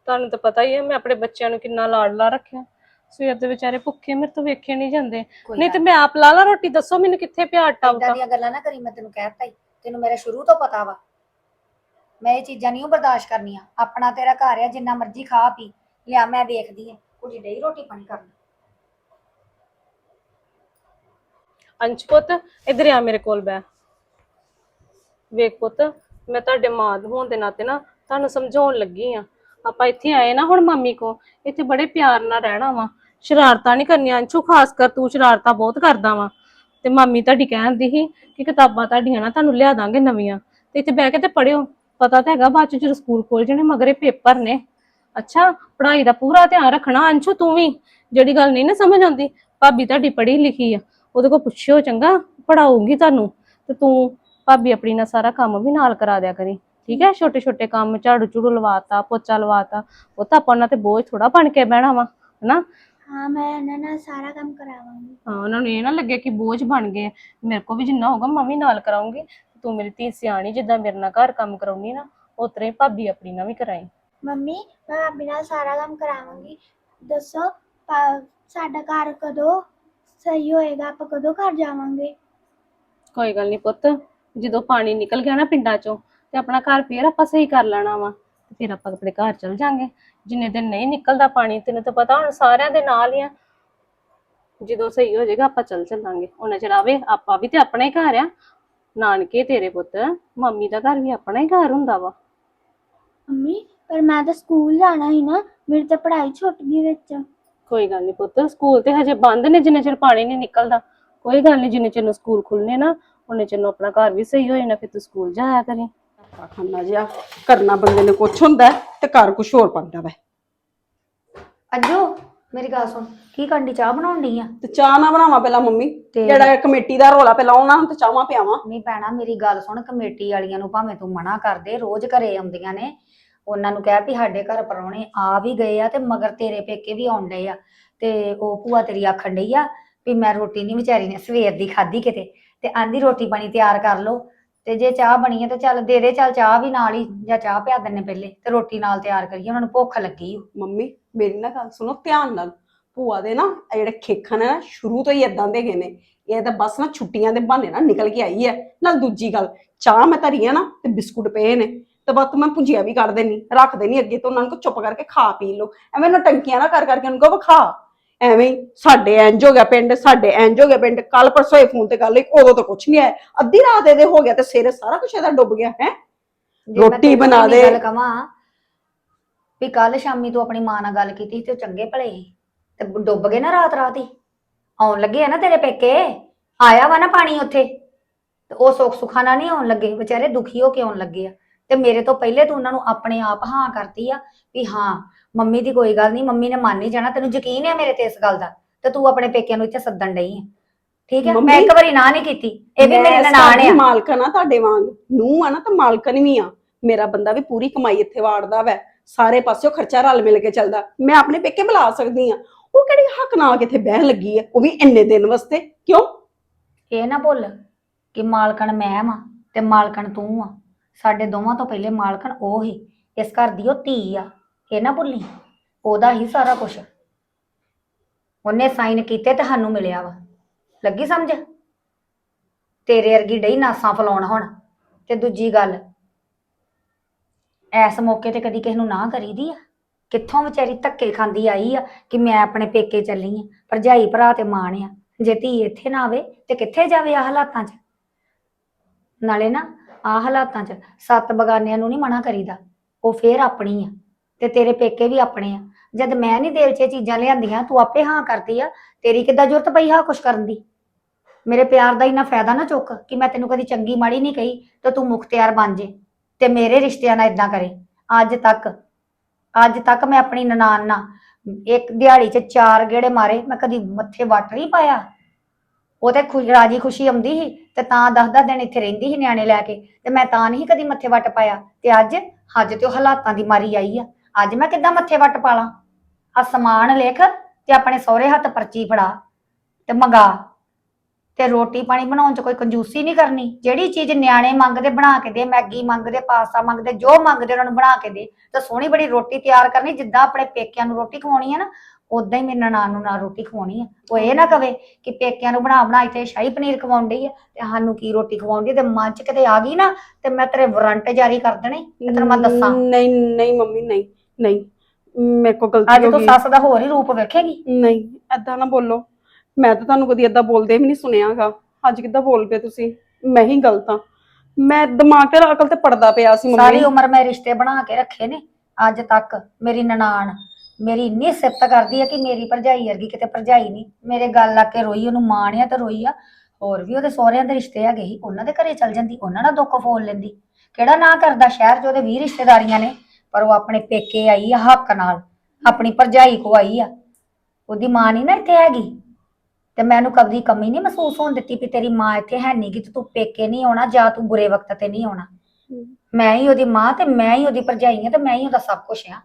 ਤੁਹਾਨੂੰ ਤਾਂ ਪਤਾ ਹੀ ਹੈ ਮੈਂ ਆਪਣੇ ਬੱਚਿਆਂ ਨੂੰ ਕਿੰਨਾ ਲਾਡਲਾ ਰੱਖਿਆ। ਸਵੇਰ ਦੇ ਵਿਚਾਰੇ ਭੁੱਖੇ ਮੇਰੇ ਤੋਂ ਵੇਖੇ ਨਹੀਂ ਜਾਂਦੇ। ਕੋਈ ਨਹੀਂ ਤੇ ਮੈਂ ਆਪ ਲਾ ਲਾ ਰੋਟੀ ਦੱਸੋ ਮੈਨੂੰ ਕਿੱਥੇ ਪਿਆ ਆਟਾ ਉਟਾ ਦੀਆਂ ਗੱਲਾਂ ਨਾ ਕਰੀ ਮੈਂ ਤੈਨੂੰ ਕਹਿਤਾ ਹੀ ਤੈਨੂੰ ਮੇਰਾ ਸ਼ੁਰੂ ਤੋਂ ਪਤਾ ਵਾ। ਮੈਂ ਇਹ ਚੀਜ਼ਾਂ ਨਹੀਂ ਬਰਦਾਸ਼ਤ ਕਰਨੀਆਂ। ਆਪਣਾ ਤੇਰਾ ਘਰ ਆ ਜਿੰਨਾ ਮਰਜ਼ੀ ਖਾ ਪੀ। ਲਿਆ ਮੈਂ ਵੇਖਦੀ ਆ। ਕੁੜੀ ਡਈ ਰੋਟੀ ਪਾਣੀ ਕਰਨ। ਅੰਸ਼ ਪੁੱਤ ਇਧਰ ਆ ਮੇਰੇ ਕੋਲ ਬੈ ਵੇਖ ਪੁੱਤ ਮੈਂ ਤੁਹਾਡੇ ਮਾਂ ਹੋਣ ਦੇ ਨਾਤੇ ਨਾ ਤੁਹਾਨੂੰ ਸਮਝਾਉਣ ਲੱਗੀ ਆ। ਆਪਾਂ ਇੱਥੇ ਆਏ ਨਾ ਹੁਣ ਮੰਮੀ ਕੋ ਇੱਥੇ ਬੜੇ ਪਿਆਰ ਨਾਲ ਰਹਿਣਾ ਵਾ। ਸ਼ਰਾਰਤਾਂ ਨਹੀਂ ਕਰਨੀਆਂ, ਅੰਸ਼ੂ, ਖਾਸ ਕਰ ਤੂੰ ਸ਼ਰਾਰਤਾਂ ਬਹੁਤ ਕਰਦਾ ਵਾ। ਤੇ ਮੰਮੀ ਤੁਹਾਡੀ ਕਹਿੰਦੀ ਸੀ ਕਿ ਕਿਤਾਬਾਂ ਤੁਹਾਡੀਆਂ ਨਾ ਤੁਹਾਨੂੰ ਲਿਆ ਦਾਂਗੇ ਨਵੀਆਂ। ਤੇ ਇੱਥੇ ਬਹਿ ਕੇ ਤੇ ਪੜਿਓ ਪਤਾ ਤਾਂ ਹੈਗਾ ਬਾਅਦ ਚ ਜਦੋਂ ਸਕੂਲ ਖੋਲ ਜਾਣੇ, ਮਗਰੇ ਪੇਪਰ ਨੇ। ਅੱਛਾ, ਪੜ੍ਹਾਈ ਦਾ ਪੂਰਾ ਧਿਆਨ ਰੱਖਣਾ, ਅੰਸ਼ੂ, ਤੂੰ ਵੀ। ਜਿਹੜੀ ਗੱਲ ਨਹੀਂ ਨਾ ਸਮਝ ਆਉਂਦੀ, ਭਾਬੀ ਤੁਹਾਡੀ ਪੜ੍ਹੀ ਲਿਖੀ ਆ। ਉਹਦੇ ਕੋਲ ਪੁੱਛਿਓ ਚੰਗਾ ਪੜਾਊਗੀ ਤੁਹਾਨੂੰ। ਤੇ ਤੂੰ ਭਾਬੀ ਆਪਣੀ ਨਾਲ ਸਾਰਾ ਕੰਮ ਵੀ ਨਾਲ ਕਰਾ ਦਿਆ ਕਰੀ। ਠੀਕ ਹੈ? ਛੋਟੇ ਛੋਟੇ ਕੰਮ ਝਾੜੂ ਝੂੜੂ ਲਵਾਤਾ ਪੋਚਾ ਲਵਾਤਾ ਉਹ ਤਾਂ ਆਪਾਂ ਉਹਨਾਂ ਤੇ ਬੋਝ ਥੋੜਾ ਬਣ ਕੇ ਬਹਿਣਾ ਵਾ ਹਨਾ? ਹਾਂ ਮੈਂ ਇਹਨਾਂ ਨਾਲ ਸਾਰਾ ਕੰਮ ਕਰਾਵਾਂਗੀ। ਹਾਂ ਉਹਨਾਂ ਨੂੰ ਇਹ ਨਾ ਲੱਗੇ ਕਿ ਬੋਝ ਬਣ ਗਏ ਮੇਰੇ ਕੋ ਵੀ ਜਿੰਨਾ ਹੋਗਾ ਮੈਂ ਵੀ ਨਾਲ ਕਰਾਉਂਗੀ। ਤੂੰ ਮੇਰੀ ਧੀ ਸਿਆਣੀ ਜਿੱਦਾਂ ਮੇਰੇ ਨਾਲ ਘਰ ਕੰਮ ਕਰਾਉਣੀ ਨਾ ਉਤਰੇ ਭਾਬੀ ਆਪਣੀ ਨਾਲ ਵੀ ਕਰਾਈ। ਮੰਮੀ ਮੈਂ ਭਾਬੀ ਨਾਲ ਸਾਰਾ ਕੰਮ ਕਰਾਵਾਂਗੀ। ਦੱਸੋ ਪਾ- ਸਾਡਾ ਘਰ ਕਦੋਂ ਸਹੀ ਹੋਏਗਾ? ਆਪਾਂ ਕਦੋਂ ਘਰ ਜਾਵਾਂਗੇ? ਕੋਈ ਗੱਲ ਨਹੀਂ ਪੁੱਤ ਜਦੋਂ ਪਾਣੀ ਨਿਕਲ ਗਿਆ ਨਾ ਪਿੰਡਾਂ ਚੋਂ ਤੇ ਆਪਣਾ ਘਰ ਫੇਰ ਆਪਾਂ ਸਹੀ ਕਰ ਲੈਣਾ ਵਾ ਤੇ ਫਿਰ ਆਪਾਂ ਆਪਣੇ ਘਰ ਚਲ ਜਾਾਂਗੇ। ਜਿੰਨੇ ਦਿਨ ਨਹੀਂ ਨਿਕਲਦਾ ਪਾਣੀ ਤੈਨੂੰ ਤਾਂ ਪਤਾ ਹੁਣ ਸਾਰਿਆਂ ਦੇ ਨਾਲ ਹੀ ਆ। ਜਦੋਂ ਸਹੀ ਹੋ ਜਾਏਗਾ ਆਪਾਂ ਚੱਲ ਚੱਲਾਂਗੇ। ਉਹਨਾਂ ਚਿਰ ਆਵੇ ਆਪਾਂ ਵੀ ਤੇ ਆਪਣਾ ਹੀ ਘਰ ਆ। ਨਾਨਕੇ ਤੇਰੇ ਪੁੱਤ ਮੰਮੀ ਦਾ ਘਰ ਵੀ ਆਪਣਾ ਹੀ ਘਰ ਹੁੰਦਾ ਵਾ। ਮੰਮੀ ਪਰ ਮੈਂ ਤਾਂ ਸਕੂਲ ਜਾਣਾ ਸੀ ਨਾ ਮੇਰੀ ਤਾਂ ਪੜ੍ਹਾਈ ਛੁੱਟ ਗਈ ਵਿੱਚ। ਕੋਈ ਗੱਲ ਨਹੀਂ ਪੁੱਤ ਸਕੂਲ ਤੇ ਹਜੇ ਬੰਦ ਨੇ ਜਿੰਨੇ ਚਿਰ ਪਾਣੀ ਨਹੀਂ ਨਿਕਲਦਾ। ਕੋਈ ਗੱਲ ਨਹੀਂ ਜਿੰਨੇ ਚਿਰ ਨੂੰ ਸਕੂਲ ਖੁੱਲਨੇ ਨਾ ਉਹਨੇ ਚਿਰ ਨੂੰ ਆਪਣਾ ਘਰ ਵੀ ਸਹੀ ਹੋ ਜਾਣਾ ਫਿਰ ਤੂੰ ਸਕੂਲ ਜਾਇਆ ਕਰੀ। ਖਾਣਾ ਜਿਹਾ ਕਰਨਾ ਬੰਦੇ ਨੇ ਕੁਛ ਹੁੰਦਾ ਹੈ ਤੇ ਘਰ ਕੁਛ ਹੋਰ ਪੰਦਾ ਵੈ। ਅੱਜੋ ਮੇਰੀ ਗੱਲ ਸੁਣ ਕੀ ਕੰਡੀ ਚਾਹ ਬਣਾਉਣ ਡਈ ਆ? ਤੇ ਚਾਹ ਨਾ ਬਣਾਵਾਂ ਪਹਿਲਾਂ ਮੰਮੀ। ਤੇ- ਜਿਹੜਾ ਇਹ ਕਮੇਟੀ ਦਾ ਰੋਲਾ ਪਹਿਲਾਂ ਉਹਨਾਂ ਨੂੰ ਤੇ ਚਾਹਾਂ ਪਿਆਵਾਂ। ਨਹੀਂ ਭੈਣਾ ਮੇਰੀ ਗੱਲ ਸੁਣ ਕਮੇਟੀ ਵਾਲੀਆਂ ਨੂੰ ਭਾਵੇਂ ਤੂੰ ਮਨਾ ਕਰ ਦੇ ਰੋਜ਼ ਘਰੇ ਆਉਂਦੀਆਂ ਨੇ। ਉਹਨਾਂ ਨੂੰ ਕਹਿ ਵੀ ਸਾਡੇ ਘਰ ਪਰੌਣੇ ਆ ਵੀ ਗਏ ਆ ਤੇ ਮਗਰ ਤੇਰੇ ਪੇਕੇ ਵੀ ਆਉਣ ਡਏ ਆ। ਤੇ ਉਹ ਭੂਆ ਤੇਰੀ ਆਖਣ ਡਈ ਆ ਵੀ ਮੈਂ ਰੋਟੀ ਨਹੀਂ ਵਿਚਾਰੀ ਨੇ ਸਵੇਰ ਦੀ ਖਾਧੀ ਕਿਤੇ। ਤੇ ਆਂਦੀ ਰੋਟੀ ਪਾਣੀ ਤਿਆਰ ਕਰ ਲਓ। ਤੇ ਜੇ ਚਾਹ ਬਣੀ ਹੈ ਤੇ ਚੱਲ ਦੇ ਦੇ, ਚੱਲ ਚਾਹ ਵੀ ਨਾਲ ਹੀ ਜਾਂ ਚਾਹ ਪਿਆ ਦਿੰਨੇ ਪਹਿਲੇ ਤੇ ਰੋਟੀ ਨਾਲ ਤਿਆਰ ਕਰੀਏ, ਉਹਨਾਂ ਨੂੰ ਭੁੱਖ ਲੱਗੀ ਓ। ਮੰਮੀ, ਮੇਰੀ ਨਾ ਗੱਲ ਸੁਣੋ, ਧਿਆਨ ਨਾਲ। ਭੂਆ ਦੇ ਨਾ ਇਹ ਜਿਹੜੇ ਖੇਖਣ ਹੈ ਨਾ, ਸ਼ੁਰੂ ਤੋਂ ਹੀ ਇਦਾਂ ਦੇ ਗਏ ਨੇ। ਇਹ ਤਾਂ ਬਸ ਨਾ ਛੁੱਟੀਆਂ ਦੇ ਬਹਾਨੇ ਨਾਲ ਨਿਕਲ ਕੇ ਆਈ ਹੈ। ਨਾਲ ਦੂਜੀ ਗੱਲ, ਚਾਹ ਮੈਂ ਧਰੀ ਆ ਨਾ ਤੇ ਬਿਸਕੁਟ ਪਏ ਨੇ। ਤੇ ਬਸ ਮੈਂ ਭੁਜੀਆ ਵੀ ਕੱਢ ਦੇਣੀ ਰੱਖ ਦੇਣੀ ਅੱਗੇ ਤੋਂ, ਉਹਨਾਂ ਨੂੰ ਕਹੋ ਚੁੱਪ ਕਰਕੇ ਖਾ ਪੀ ਲਓ। ਐਵੇਂ ਨਾ ਟੰਕੀਆਂ ਨਾ ਕਰ ਕਰਕੇ ਉਹਨਾਂ ਕਹੋ ਖਾ। ਐਵੇਂ ਹੀ ਸਾਡੇ ਇੰਜ ਹੋ ਗਿਆ ਪਿੰਡ ਸਾਡੇ ਇੰਜ ਹੋ ਗਿਆ ਪਿੰਡ। ਕੱਲ ਪਰਸੋਂ ਇਹ ਫੋਨ ਤੇ ਗੱਲ ਹੋਈ ਉਦੋਂ ਤਾਂ ਕੁਝ ਨਹੀਂ ਆਇਆ। ਅੱਧੀ ਰਾਤ ਇਹਦੇ ਹੋ ਗਿਆ ਤੇ ਸਵੇਰੇ ਸਾਰਾ ਕੁਝ ਇਹਦਾ ਡੁੱਬ ਗਿਆ ਹੈ? ਜੇ ਮੈਂ ਰੋਟੀ ਤੈਨੂੰ ਬਣਾ ਇੰਨੀ ਦੇ। ਗੱਲ ਕਵਾਂ ਵੀ ਕੱਲ ਸ਼ਾਮੀ ਤੂੰ ਆਪਣੀ ਮਾਂ ਨਾਲ ਗੱਲ ਕੀਤੀ ਸੀ ਤੇ ਉਹ ਚੰਗੇ ਭਲੇ ਸੀ। ਤੇ ਡੁੱਬ ਗਏ ਨਾ ਰਾਤ ਰਾਤ ਹੀ। ਆਉਣ ਲੱਗੇ ਆ ਨਾ ਤੇਰੇ ਪੇਕੇ। ਆਇਆ ਵਾ ਨਾ ਪਾਣੀ ਉੱਥੇ। ਤੇ ਉਹ ਸੁੱਖ ਸੁਖਾਨਾ ਨਾਲ ਨਹੀਂ ਆਉਣ ਲੱਗੇ ਵਿਚਾਰੇ ਦੁਖੀ ਹੋ ਕੇ ਆਉਣ ਲੱਗੇ ਆ। ਤੇ ਮੇਰੇ ਤੋਂ ਪਹਿਲੇ ਤੂੰ ਉਹਨਾਂ ਨੂੰ ਆਪਣੇ ਆਪ ਹਾਂ ਕਰਤੀ ਆ ਵੀ ਹਾਂ ਮੰਮੀ ਦੀ ਕੋਈ ਗੱਲ ਨਹੀਂ ਮੰਮੀ ਨੇ ਮੰਨ ਹੀ ਜਾਣਾ ਤੈਨੂੰ ਯਕੀਨ ਹੈ ਮੇਰੇ ਤੇ ਇਸ ਗੱਲ ਦਾ? ਤੇ ਤੂੰ ਆਪਣੇ ਪੇਕਿਆਂ ਨੂੰ ਇੱਥੇ ਸੱਦਣ ਡਈ ਆ ਠੀਕ ਹੈ? ਮੈਂ ਮੰਮੀ, ਇੱਕ ਵਾਰੀ ਨਾ ਨਹੀਂ ਕੀਤੀ ਇਹ ਵੀ ਮੇਰੀ ਨਨਾਣ ਆ। ਮਾਲਕਣ ਆ ਤੁਹਾਡੇ ਵਾਂਗ। ਨੂੰ ਆ ਨਾ ਤਾਂ ਮਾਲਕਣ ਵੀ ਆ। ਮੇਰਾ ਬੰਦਾ ਵੀ ਪੂਰੀ ਕਮਾਈ ਇੱਥੇ ਵਾੜਦਾ ਵੈ। ਸਾਰੇ ਪਾਸਿਓਂ ਖਰਚਾ ਰਲ ਮਿਲ ਕੇ ਚੱਲਦਾ। ਮੈਂ ਆਪਣੇ ਪੇਕੇ ਬੁਲਾ ਸਕਦੀ ਆ। ਉਹ ਕਿਹੜੀ ਹੱਕ ਨਾਲ ਕਿਥੇ ਬਹਿਣ ਲੱਗੀ ਹੈ ਉਹ ਵੀ ਇੰਨੇ ਦਿਨ ਵਾਸਤੇ। ਕਿਉਂ? ਇਹ ਨਾ ਭੁੱਲ ਕਿ ਮਾਲਕਣ ਮੈਂ ਵਾਂ ਤੇ ਮਾਲਕਣ ਤੂੰ ਆ ਸਾਡੇ ਦੋਵਾਂ ਤੋਂ ਪਹਿਲੇ ਮਾਲਕਣ ਉਹ ਹੀ। ਇਸ ਘਰ ਦੀ ਉਹ ਧੀ ਆ। ਇਹ ਨਾ ਭੁੱਲੀ? ਉਹਦਾ ਹੀ ਸਾਰਾ ਕੁਝ ਉਹਨੇ ਸਾਈਨ ਕੀਤੇ ਤੇ ਸਾਨੂੰ ਮਿਲਿਆ ਵਾ। ਲੱਗੀ ਸਮਝ? ਤੇਰੇ ਵਰਗੀ ਡਈ ਨਾਸਾਂ ਫਲਾਉਣ ਹੁਣ। ਤੇ ਦੂਜੀ ਗੱਲ, ਐਸ ਮੌਕੇ ਤੇ ਕਦੀ ਕਿਸੇ ਨੂੰ ਨਾ ਕਰੀਦੀ ਆ? ਕਿੱਥੋਂ ਵਿਚਾਰੀ ਧੱਕੇ ਖਾਂਦੀ ਆਈ ਆ ਕਿ ਮੈਂ ਆਪਣੇ ਪੇਕੇ ਚੱਲੀ ਆ? ਭਰਜਾਈ ਭਰਾ ਤੇ ਮਾਣ ਆ। ਜੇ ਧੀ ਇੱਥੇ ਨਾ ਆਵੇ ਤੇ ਕਿੱਥੇ ਜਾਵੇ ਆ ਹਾਲਾਤਾਂ 'ਚ? ਨਾਲੇ ਨਾ ਆ ਹਾਲਾਤਾਂ 'ਚ ਸੱਤ ਬਗਾਨਿਆਂ ਨੂੰ ਨਹੀਂ ਮਨਾ ਕਰੀਦਾ। ਉਹ ਫੇਰ ਆਪਣੀ ਆ। ਤੇ ਤੇਰੇ ਪੇਕੇ ਵੀ ਆਪਣੇ ਆ। ਜਦ ਮੈਂ ਨਹੀਂ ਦੇਲ 'ਚ ਇਹ ਚੀਜ਼ਾਂ ਲਿਆਂਦੀਆਂ, ਤੂੰ ਆਪੇ ਹਾਂ ਕਰਦੀ ਆ। ਤੇਰੀ ਕਿੱਦਾਂ ਜ਼ਰੂਰਤ ਪਈ ਹਾਂ ਕੁਛ ਕਰਨ ਦੀ? ਮੇਰੇ ਪਿਆਰ ਦਾ ਇੰਨਾ ਫਾਇਦਾ ਨਾ ਚੁੱਕ ਕਿ ਮੈਂ ਤੈਨੂੰ ਕਦੀ ਚੰਗੀ ਮਾੜੀ ਨਹੀਂ ਕਹੀ ਤੇ ਤੂੰ ਮੁਖਤਿਆਰ ਬਣ ਜੇ ਤੇ ਮੇਰੇ ਰਿਸ਼ਤਿਆਂ ਨਾਲ ਇਦਾਂ ਕਰੇ। ਅੱਜ ਤੱਕ ਅੱਜ ਤੱਕ ਮੈਂ ਆਪਣੀ ਨਨਾਣ ਨਾਲ ਇੱਕ ਦਿਹਾੜੀ 'ਚ ਚਾਰ ਗੇੜੇ ਮਾਰੇ, ਮੈਂ ਕਦੀ ਮੱਥੇ ਵੱਟ ਨਹੀਂ ਪਾਇਆ। ਉਹ ਤੇ ਖੁਸ਼ ਰਾਜੀ ਖੁਸ਼ੀ ਆਉਂਦੀ ਸੀ ਤੇ ਤਾਂ ਦਸ ਦਸ ਦਿਨ ਇੱਥੇ ਰਹਿੰਦੀ ਸੀ ਨਿਆਣੇ ਲੈ ਕੇ ਤੇ ਮੈਂ ਤਾਂ ਨਹੀਂ ਕਦੀ ਮੱਥੇ ਵੱਟ ਪਾਇਆ। ਤੇ ਅੱਜ ਅੱਜ ਤੇ ਉਹ ਹਾਲਾਤਾਂ ਦੀ ਮਾਰੀ ਆਈ ਆ। ਅੱਜ ਮੈਂ ਕਿੱਦਾਂ ਮੱਥੇ ਵੱਟ ਪਾਲਾਂ? ਆ ਸਮਾਨ ਲਿਖ ਤੇ ਆਪਣੇ ਸਹੁਰੇ ਹੱਥ ਪਰਚੀ ਫੜਾ ਤੇ ਮੰਗਾ ਤੇ ਰੋਟੀ ਪਾਣੀ ਬਣਾਉਣ 'ਚ ਕੋਈ ਕੰਜੂਸੀ ਨਹੀਂ ਕਰਨੀ। ਜਿਹੜੀ ਚੀਜ਼ ਨਿਆਣੇ ਮੰਗਦੇ ਬਣਾ ਕੇ ਦੇ, ਮੈਗੀ ਮੰਗਦੇ, ਪਾਸਤਾ ਮੰਗਦੇ, ਜੋ ਮੰਗਦੇ ਉਹਨਾਂ ਨੂੰ ਬਣਾ ਕੇ ਦੇ, ਤੇ ਸੋਹਣੀ ਬੜੀ ਰੋਟੀ ਤਿਆਰ ਕਰਨੀ। ਜਿੱਦਾਂ ਆਪਣੇ ਪੇਕਿਆਂ ਨੂੰ ਰੋਟੀ ਖਵਾਉਣੀ ਹੈ ਨਾ ਉਦਾਂ ਹੀ ਮੇਰੇ ਨਨਾਣ ਨੂੰ ਨਾਲ ਰੋਟੀ ਖਵਾਉਣੀ ਆ ਉਹ ਇਹ ਨਾ ਕਵੇ ਕਿ ਪੇਕਿਆਂ ਨੂੰ ਬਣਾ ਬਣਾ ਇੱਥੇ ਸ਼ਾਹੀ ਪਨੀਰ ਖਵਾਉਂਦੀ ਆ ਤੇ ਸਾਨੂੰ ਕੀ ਰੋਟੀ ਖਵਾਉਂਦੀ ਤੇ ਮਨ ਚ ਕਿਤੇ ਆ ਗਈ ਨਾ ਤੇ ਮੈਂ ਤੇਰੇ ਵਾਰੰਟ ਜਾਰੀ ਕਰ ਦੇਣੇ। ਤੇ ਤੈਨੂੰ ਮੈਂ ਦੱਸਾਂ। ਨਹੀਂ ਨਹੀਂ, ਮੰਮੀ, ਨਹੀਂ। ਨਹੀਂ ਮੇਰੇ ਕੋ ਗਲਤੀ ਅੱਜ ਹੋ ਤੂੰ ਗਈ। ਸੱਸ ਦਾ ਹੋਰ ਹੀ ਰੂਪ ਵੇਖੇਗੀ? ਨਹੀਂ ਐਦਾਂ ਨਾ ਬੋਲੋ। ਮੈਂ ਤਾਂ ਤੁਹਾਨੂੰ ਕਦੀ ਐਦਾਂ ਬੋਲਦੇ ਵੀ ਨਹੀਂ ਸੁਣਿਆਗਾ। ਅੱਜ ਕਿੱਦਾਂ ਬੋਲ ਪਏ ਤੁਸੀਂ? ਮੈਂ ਹੀ ਗਲਤ ਆ ਮੈਂ ਦਿਮਾਗ ਤੇ ਅਕਲ ਤੇ ਪੜਦਾ ਪਿਆ ਸੀ ਸਾਰੀ ਮੰਮੀ ਉਮਰ ਮੈਂ ਰਿਸ਼ਤੇ ਬਣਾ ਕੇ ਰੱਖੇ ਨੇ ਅੱਜ ਤੱਕ ਮੇਰੀ ਨਨਾਣ ਮੇਰੀ ਇੰਨੀ ਸਿਫਤ ਕਰਦੀ ਆ ਕਿ ਮੇਰੀ ਭਰਜਾਈ ਵਰਗੀ ਕਿਤੇ ਭਰਜਾਈ ਨਹੀਂ। ਮੇਰੇ ਗੱਲ ਲਾ ਕੇ ਰੋਈ ਉਹਨੂੰ ਮਾਣ ਆ ਤੇ ਰੋਈ ਆ। ਹੋਰ ਵੀ ਉਹਦੇ ਸਹੁਰਿਆਂ ਦੇ ਰਿਸ਼ਤੇ ਹੈਗੇ ਸੀ ਉਹਨਾਂ ਦੇ ਘਰੇ ਚਲ ਜਾਂਦੀ ਉਹਨਾਂ ਦਾ ਦੁੱਖ ਫੋਲ ਲੈਂਦੀ। ਕਿਹੜਾ ਨਾ ਕਰਦਾ ਸ਼ਹਿਰ 'ਚ ਉਹਦੇ 20 ਰਿਸ਼ਤੇਦਾਰੀਆਂ ਨੇ? ਪਰ ਉਹ ਆਪਣੇ ਪੇਕੇ ਆਈ ਆ ਹੱਕ ਨਾਲ ਆਪਣੀ ਭਰਜਾਈ ਕੋ ਆਈ ਆ। ਉਹਦੀ ਮਾਂ ਨਹੀਂ ਨਾ ਇੱਥੇ ਹੈਗੀ। ਤੇ ਮੈਨੂੰ ਕਦੀ ਕਮੀ ਨਹੀਂ ਮਹਿਸੂਸ ਹੋਣ ਦਿੱਤੀ ਵੀ ਤੇਰੀ ਮਾਂ ਇੱਥੇ ਹੈ ਨਹੀਂ ਕਿ ਤੂੰ ਪੇਕੇ ਨਹੀਂ ਆਉਣਾ ਜਾਂ ਤੂੰ ਬੁਰੇ ਵਕਤ ਤੇ ਨਹੀਂ ਆਉਣਾ। ਮੈਂ ਹੀ ਉਹਦੀ ਮਾਂ ਤੇ ਮੈਂ ਹੀ ਉਹਦੀ ਭਰਜਾਈ ਆ ਤੇ ਮੈਂ ਹੀ ਉਹਦਾ ਸਭ ਕੁਝ ਆ।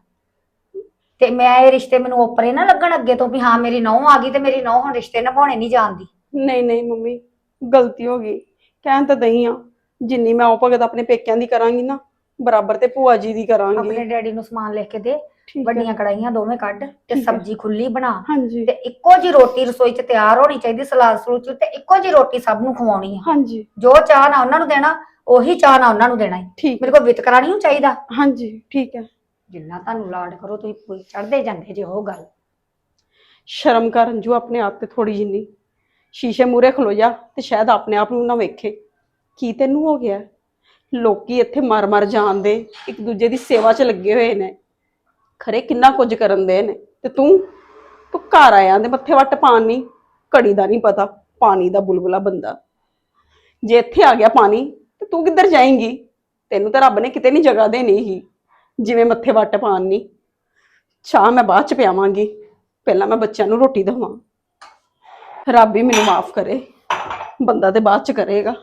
ਤੇ ਮੈਂ ਇਹ ਰਿਸ਼ਤੇ ਮੈਨੂੰ ਓਪਰੇ ਨਾ ਲੱਗਣ ਅੱਗੇ ਤੋਂ ਵੀ ਹਾਂ ਮੇਰੀ ਨੌਂ ਆ ਗਈ ਤੇ ਮੇਰੀ ਨੌਂ ਹੁਣ ਰਿਸ਼ਤੇ ਨਿਭਾਉਣੇ ਨਹੀਂ ਜਾਣਦੀ। ਨਹੀਂ ਨਹੀਂ ਮੰਮੀ ਗਲਤੀ ਹੋ ਗਈ। ਕਹਿਣ ਤਾਂ ਦਈ ਆ ਜਿੰਨੀ ਮੈਂ ਉਹ ਭਗਤ ਆਪਣੇ ਪੇਕਿਆਂ ਦੀ ਕਰਾਂਗੀ ਨਾ ਬਰਾਬਰ ਤੇ ਭੂਆ ਜੀ ਦੀ ਆਪਣੇ ਕਰਾਂਗੀ ਡੈਡੀ ਨੂੰ ਸਮਾਨ ਲਿਖ ਕੇ ਦੇ ਠੀਕ ਹੈ। ਵੱਡੀਆਂ ਕੜਾਈਆਂ ਦੋਵੇਂ ਕੱਢ ਤੇ ਠੀਕ ਹੈ। ਸਬਜ਼ੀ ਖੁੱਲੀ ਬਣਾ ਹਾਂਜੀ। ਤੇ ਇੱਕੋ ਜੀ ਰੋਟੀ ਰਸੋਈ 'ਚ ਤਿਆਰ ਹੋਣੀ ਚਾਹੀਦੀ ਸਲਾਦ ਸਲੂਦ 'ਚ ਤੇ ਇੱਕੋ ਜੀ ਰੋਟੀ ਸਭ ਨੂੰ ਖਵਾਉਣੀ ਆ। ਹਾਂਜੀ। ਜੋ ਚਾਹ ਨਾ ਉਹਨਾਂ ਨੂੰ ਦੇਣਾ ਉਹੀ ਚਾਹ ਨਾ ਉਹਨਾਂ ਨੂੰ ਦੇਣਾ ਹੈ ਠੀਕ। ਮੇਰੇ ਕੋਲ ਵਿਤਕਰਾ ਨਹੀਂ ਚਾਹੀਦਾ। ਹਾਂਜੀ ਠੀਕ ਹੈ। ਜਿੰਨਾ ਤੁਹਾਨੂੰ ਲਾਡ ਕਰੋ ਤੁਸੀਂ ਪੂਰੀ ਚੜਦੇ ਜਾਂਦੇ ਜੇ ਉਹ ਗੱਲ। ਸ਼ਰਮ ਕਰ ਅੰਜੂ ਆਪਣੇ ਆਪ ਤੇ ਥੋੜੀ ਜਿੰਨੀ। ਸ਼ੀਸ਼ੇ ਮੂਰੇ ਖਲੋ ਜਾ ਤੇ ਸ਼ਾਇਦ ਆਪਣੇ ਆਪ ਨੂੰ ਨਾ ਵੇਖੇ। ਕੀ ਤੈਨੂੰ ਹੋ ਗਿਆ? ਲੋਕੀ ਇੱਥੇ ਮਰ-ਮਰ ਜਾਂਦੇ ਇੱਕ ਦੂਜੇ ਦੀ ਸੇਵਾ 'ਚ ਲੱਗੇ ਹੋਏ ਨੇ। ਖਰੇ ਕਿੰਨਾ ਕੁਝ ਕਰਨ ਦੇ ਨੇ। ਤੇ ਤੂੰ ਤੂੰ ਘਰ ਆਇਆ ਦੇ ਮੱਥੇ ਵੱਟ ਪਾਣ ਨਹੀਂ ਘੜੀ ਦਾ ਨਹੀਂ ਪਤਾ, ਪਾਣੀ ਦਾ ਬੁਲਬੁਲਾ ਬੰਦਾ। ਜੇ ਇੱਥੇ ਆ ਗਿਆ ਪਾਣੀ, ਤੇ ਤੂੰ ਕਿੱਧਰ ਜਾਏਂਗੀ? ਤੈਨੂੰ ਤਾਂ ਰੱਬ ਨੇ ਕਿਤੇ ਨਹੀਂ ਜਗ੍ਹਾ ਦੇਣੀ ਹੀ ਜਿਵੇਂ ਮੱਥੇ ਵੱਟ ਪਾਣ ਨਹੀਂ ਚਾਹ ਮੈਂ ਬਾਅਦ ਚ ਪਿਆਵਾਂਗੀ, ਪਹਿਲਾਂ ਮੈਂ ਬੱਚਿਆਂ ਨੂੰ ਰੋਟੀ ਦੇਵਾਂ। ਰੱਬ ਹੀ ਮੈਨੂੰ ਮਾਫ ਕਰੇ, ਬੰਦਾ ਤੇ ਬਾਅਦ ਚ ਕਰੇਗਾ।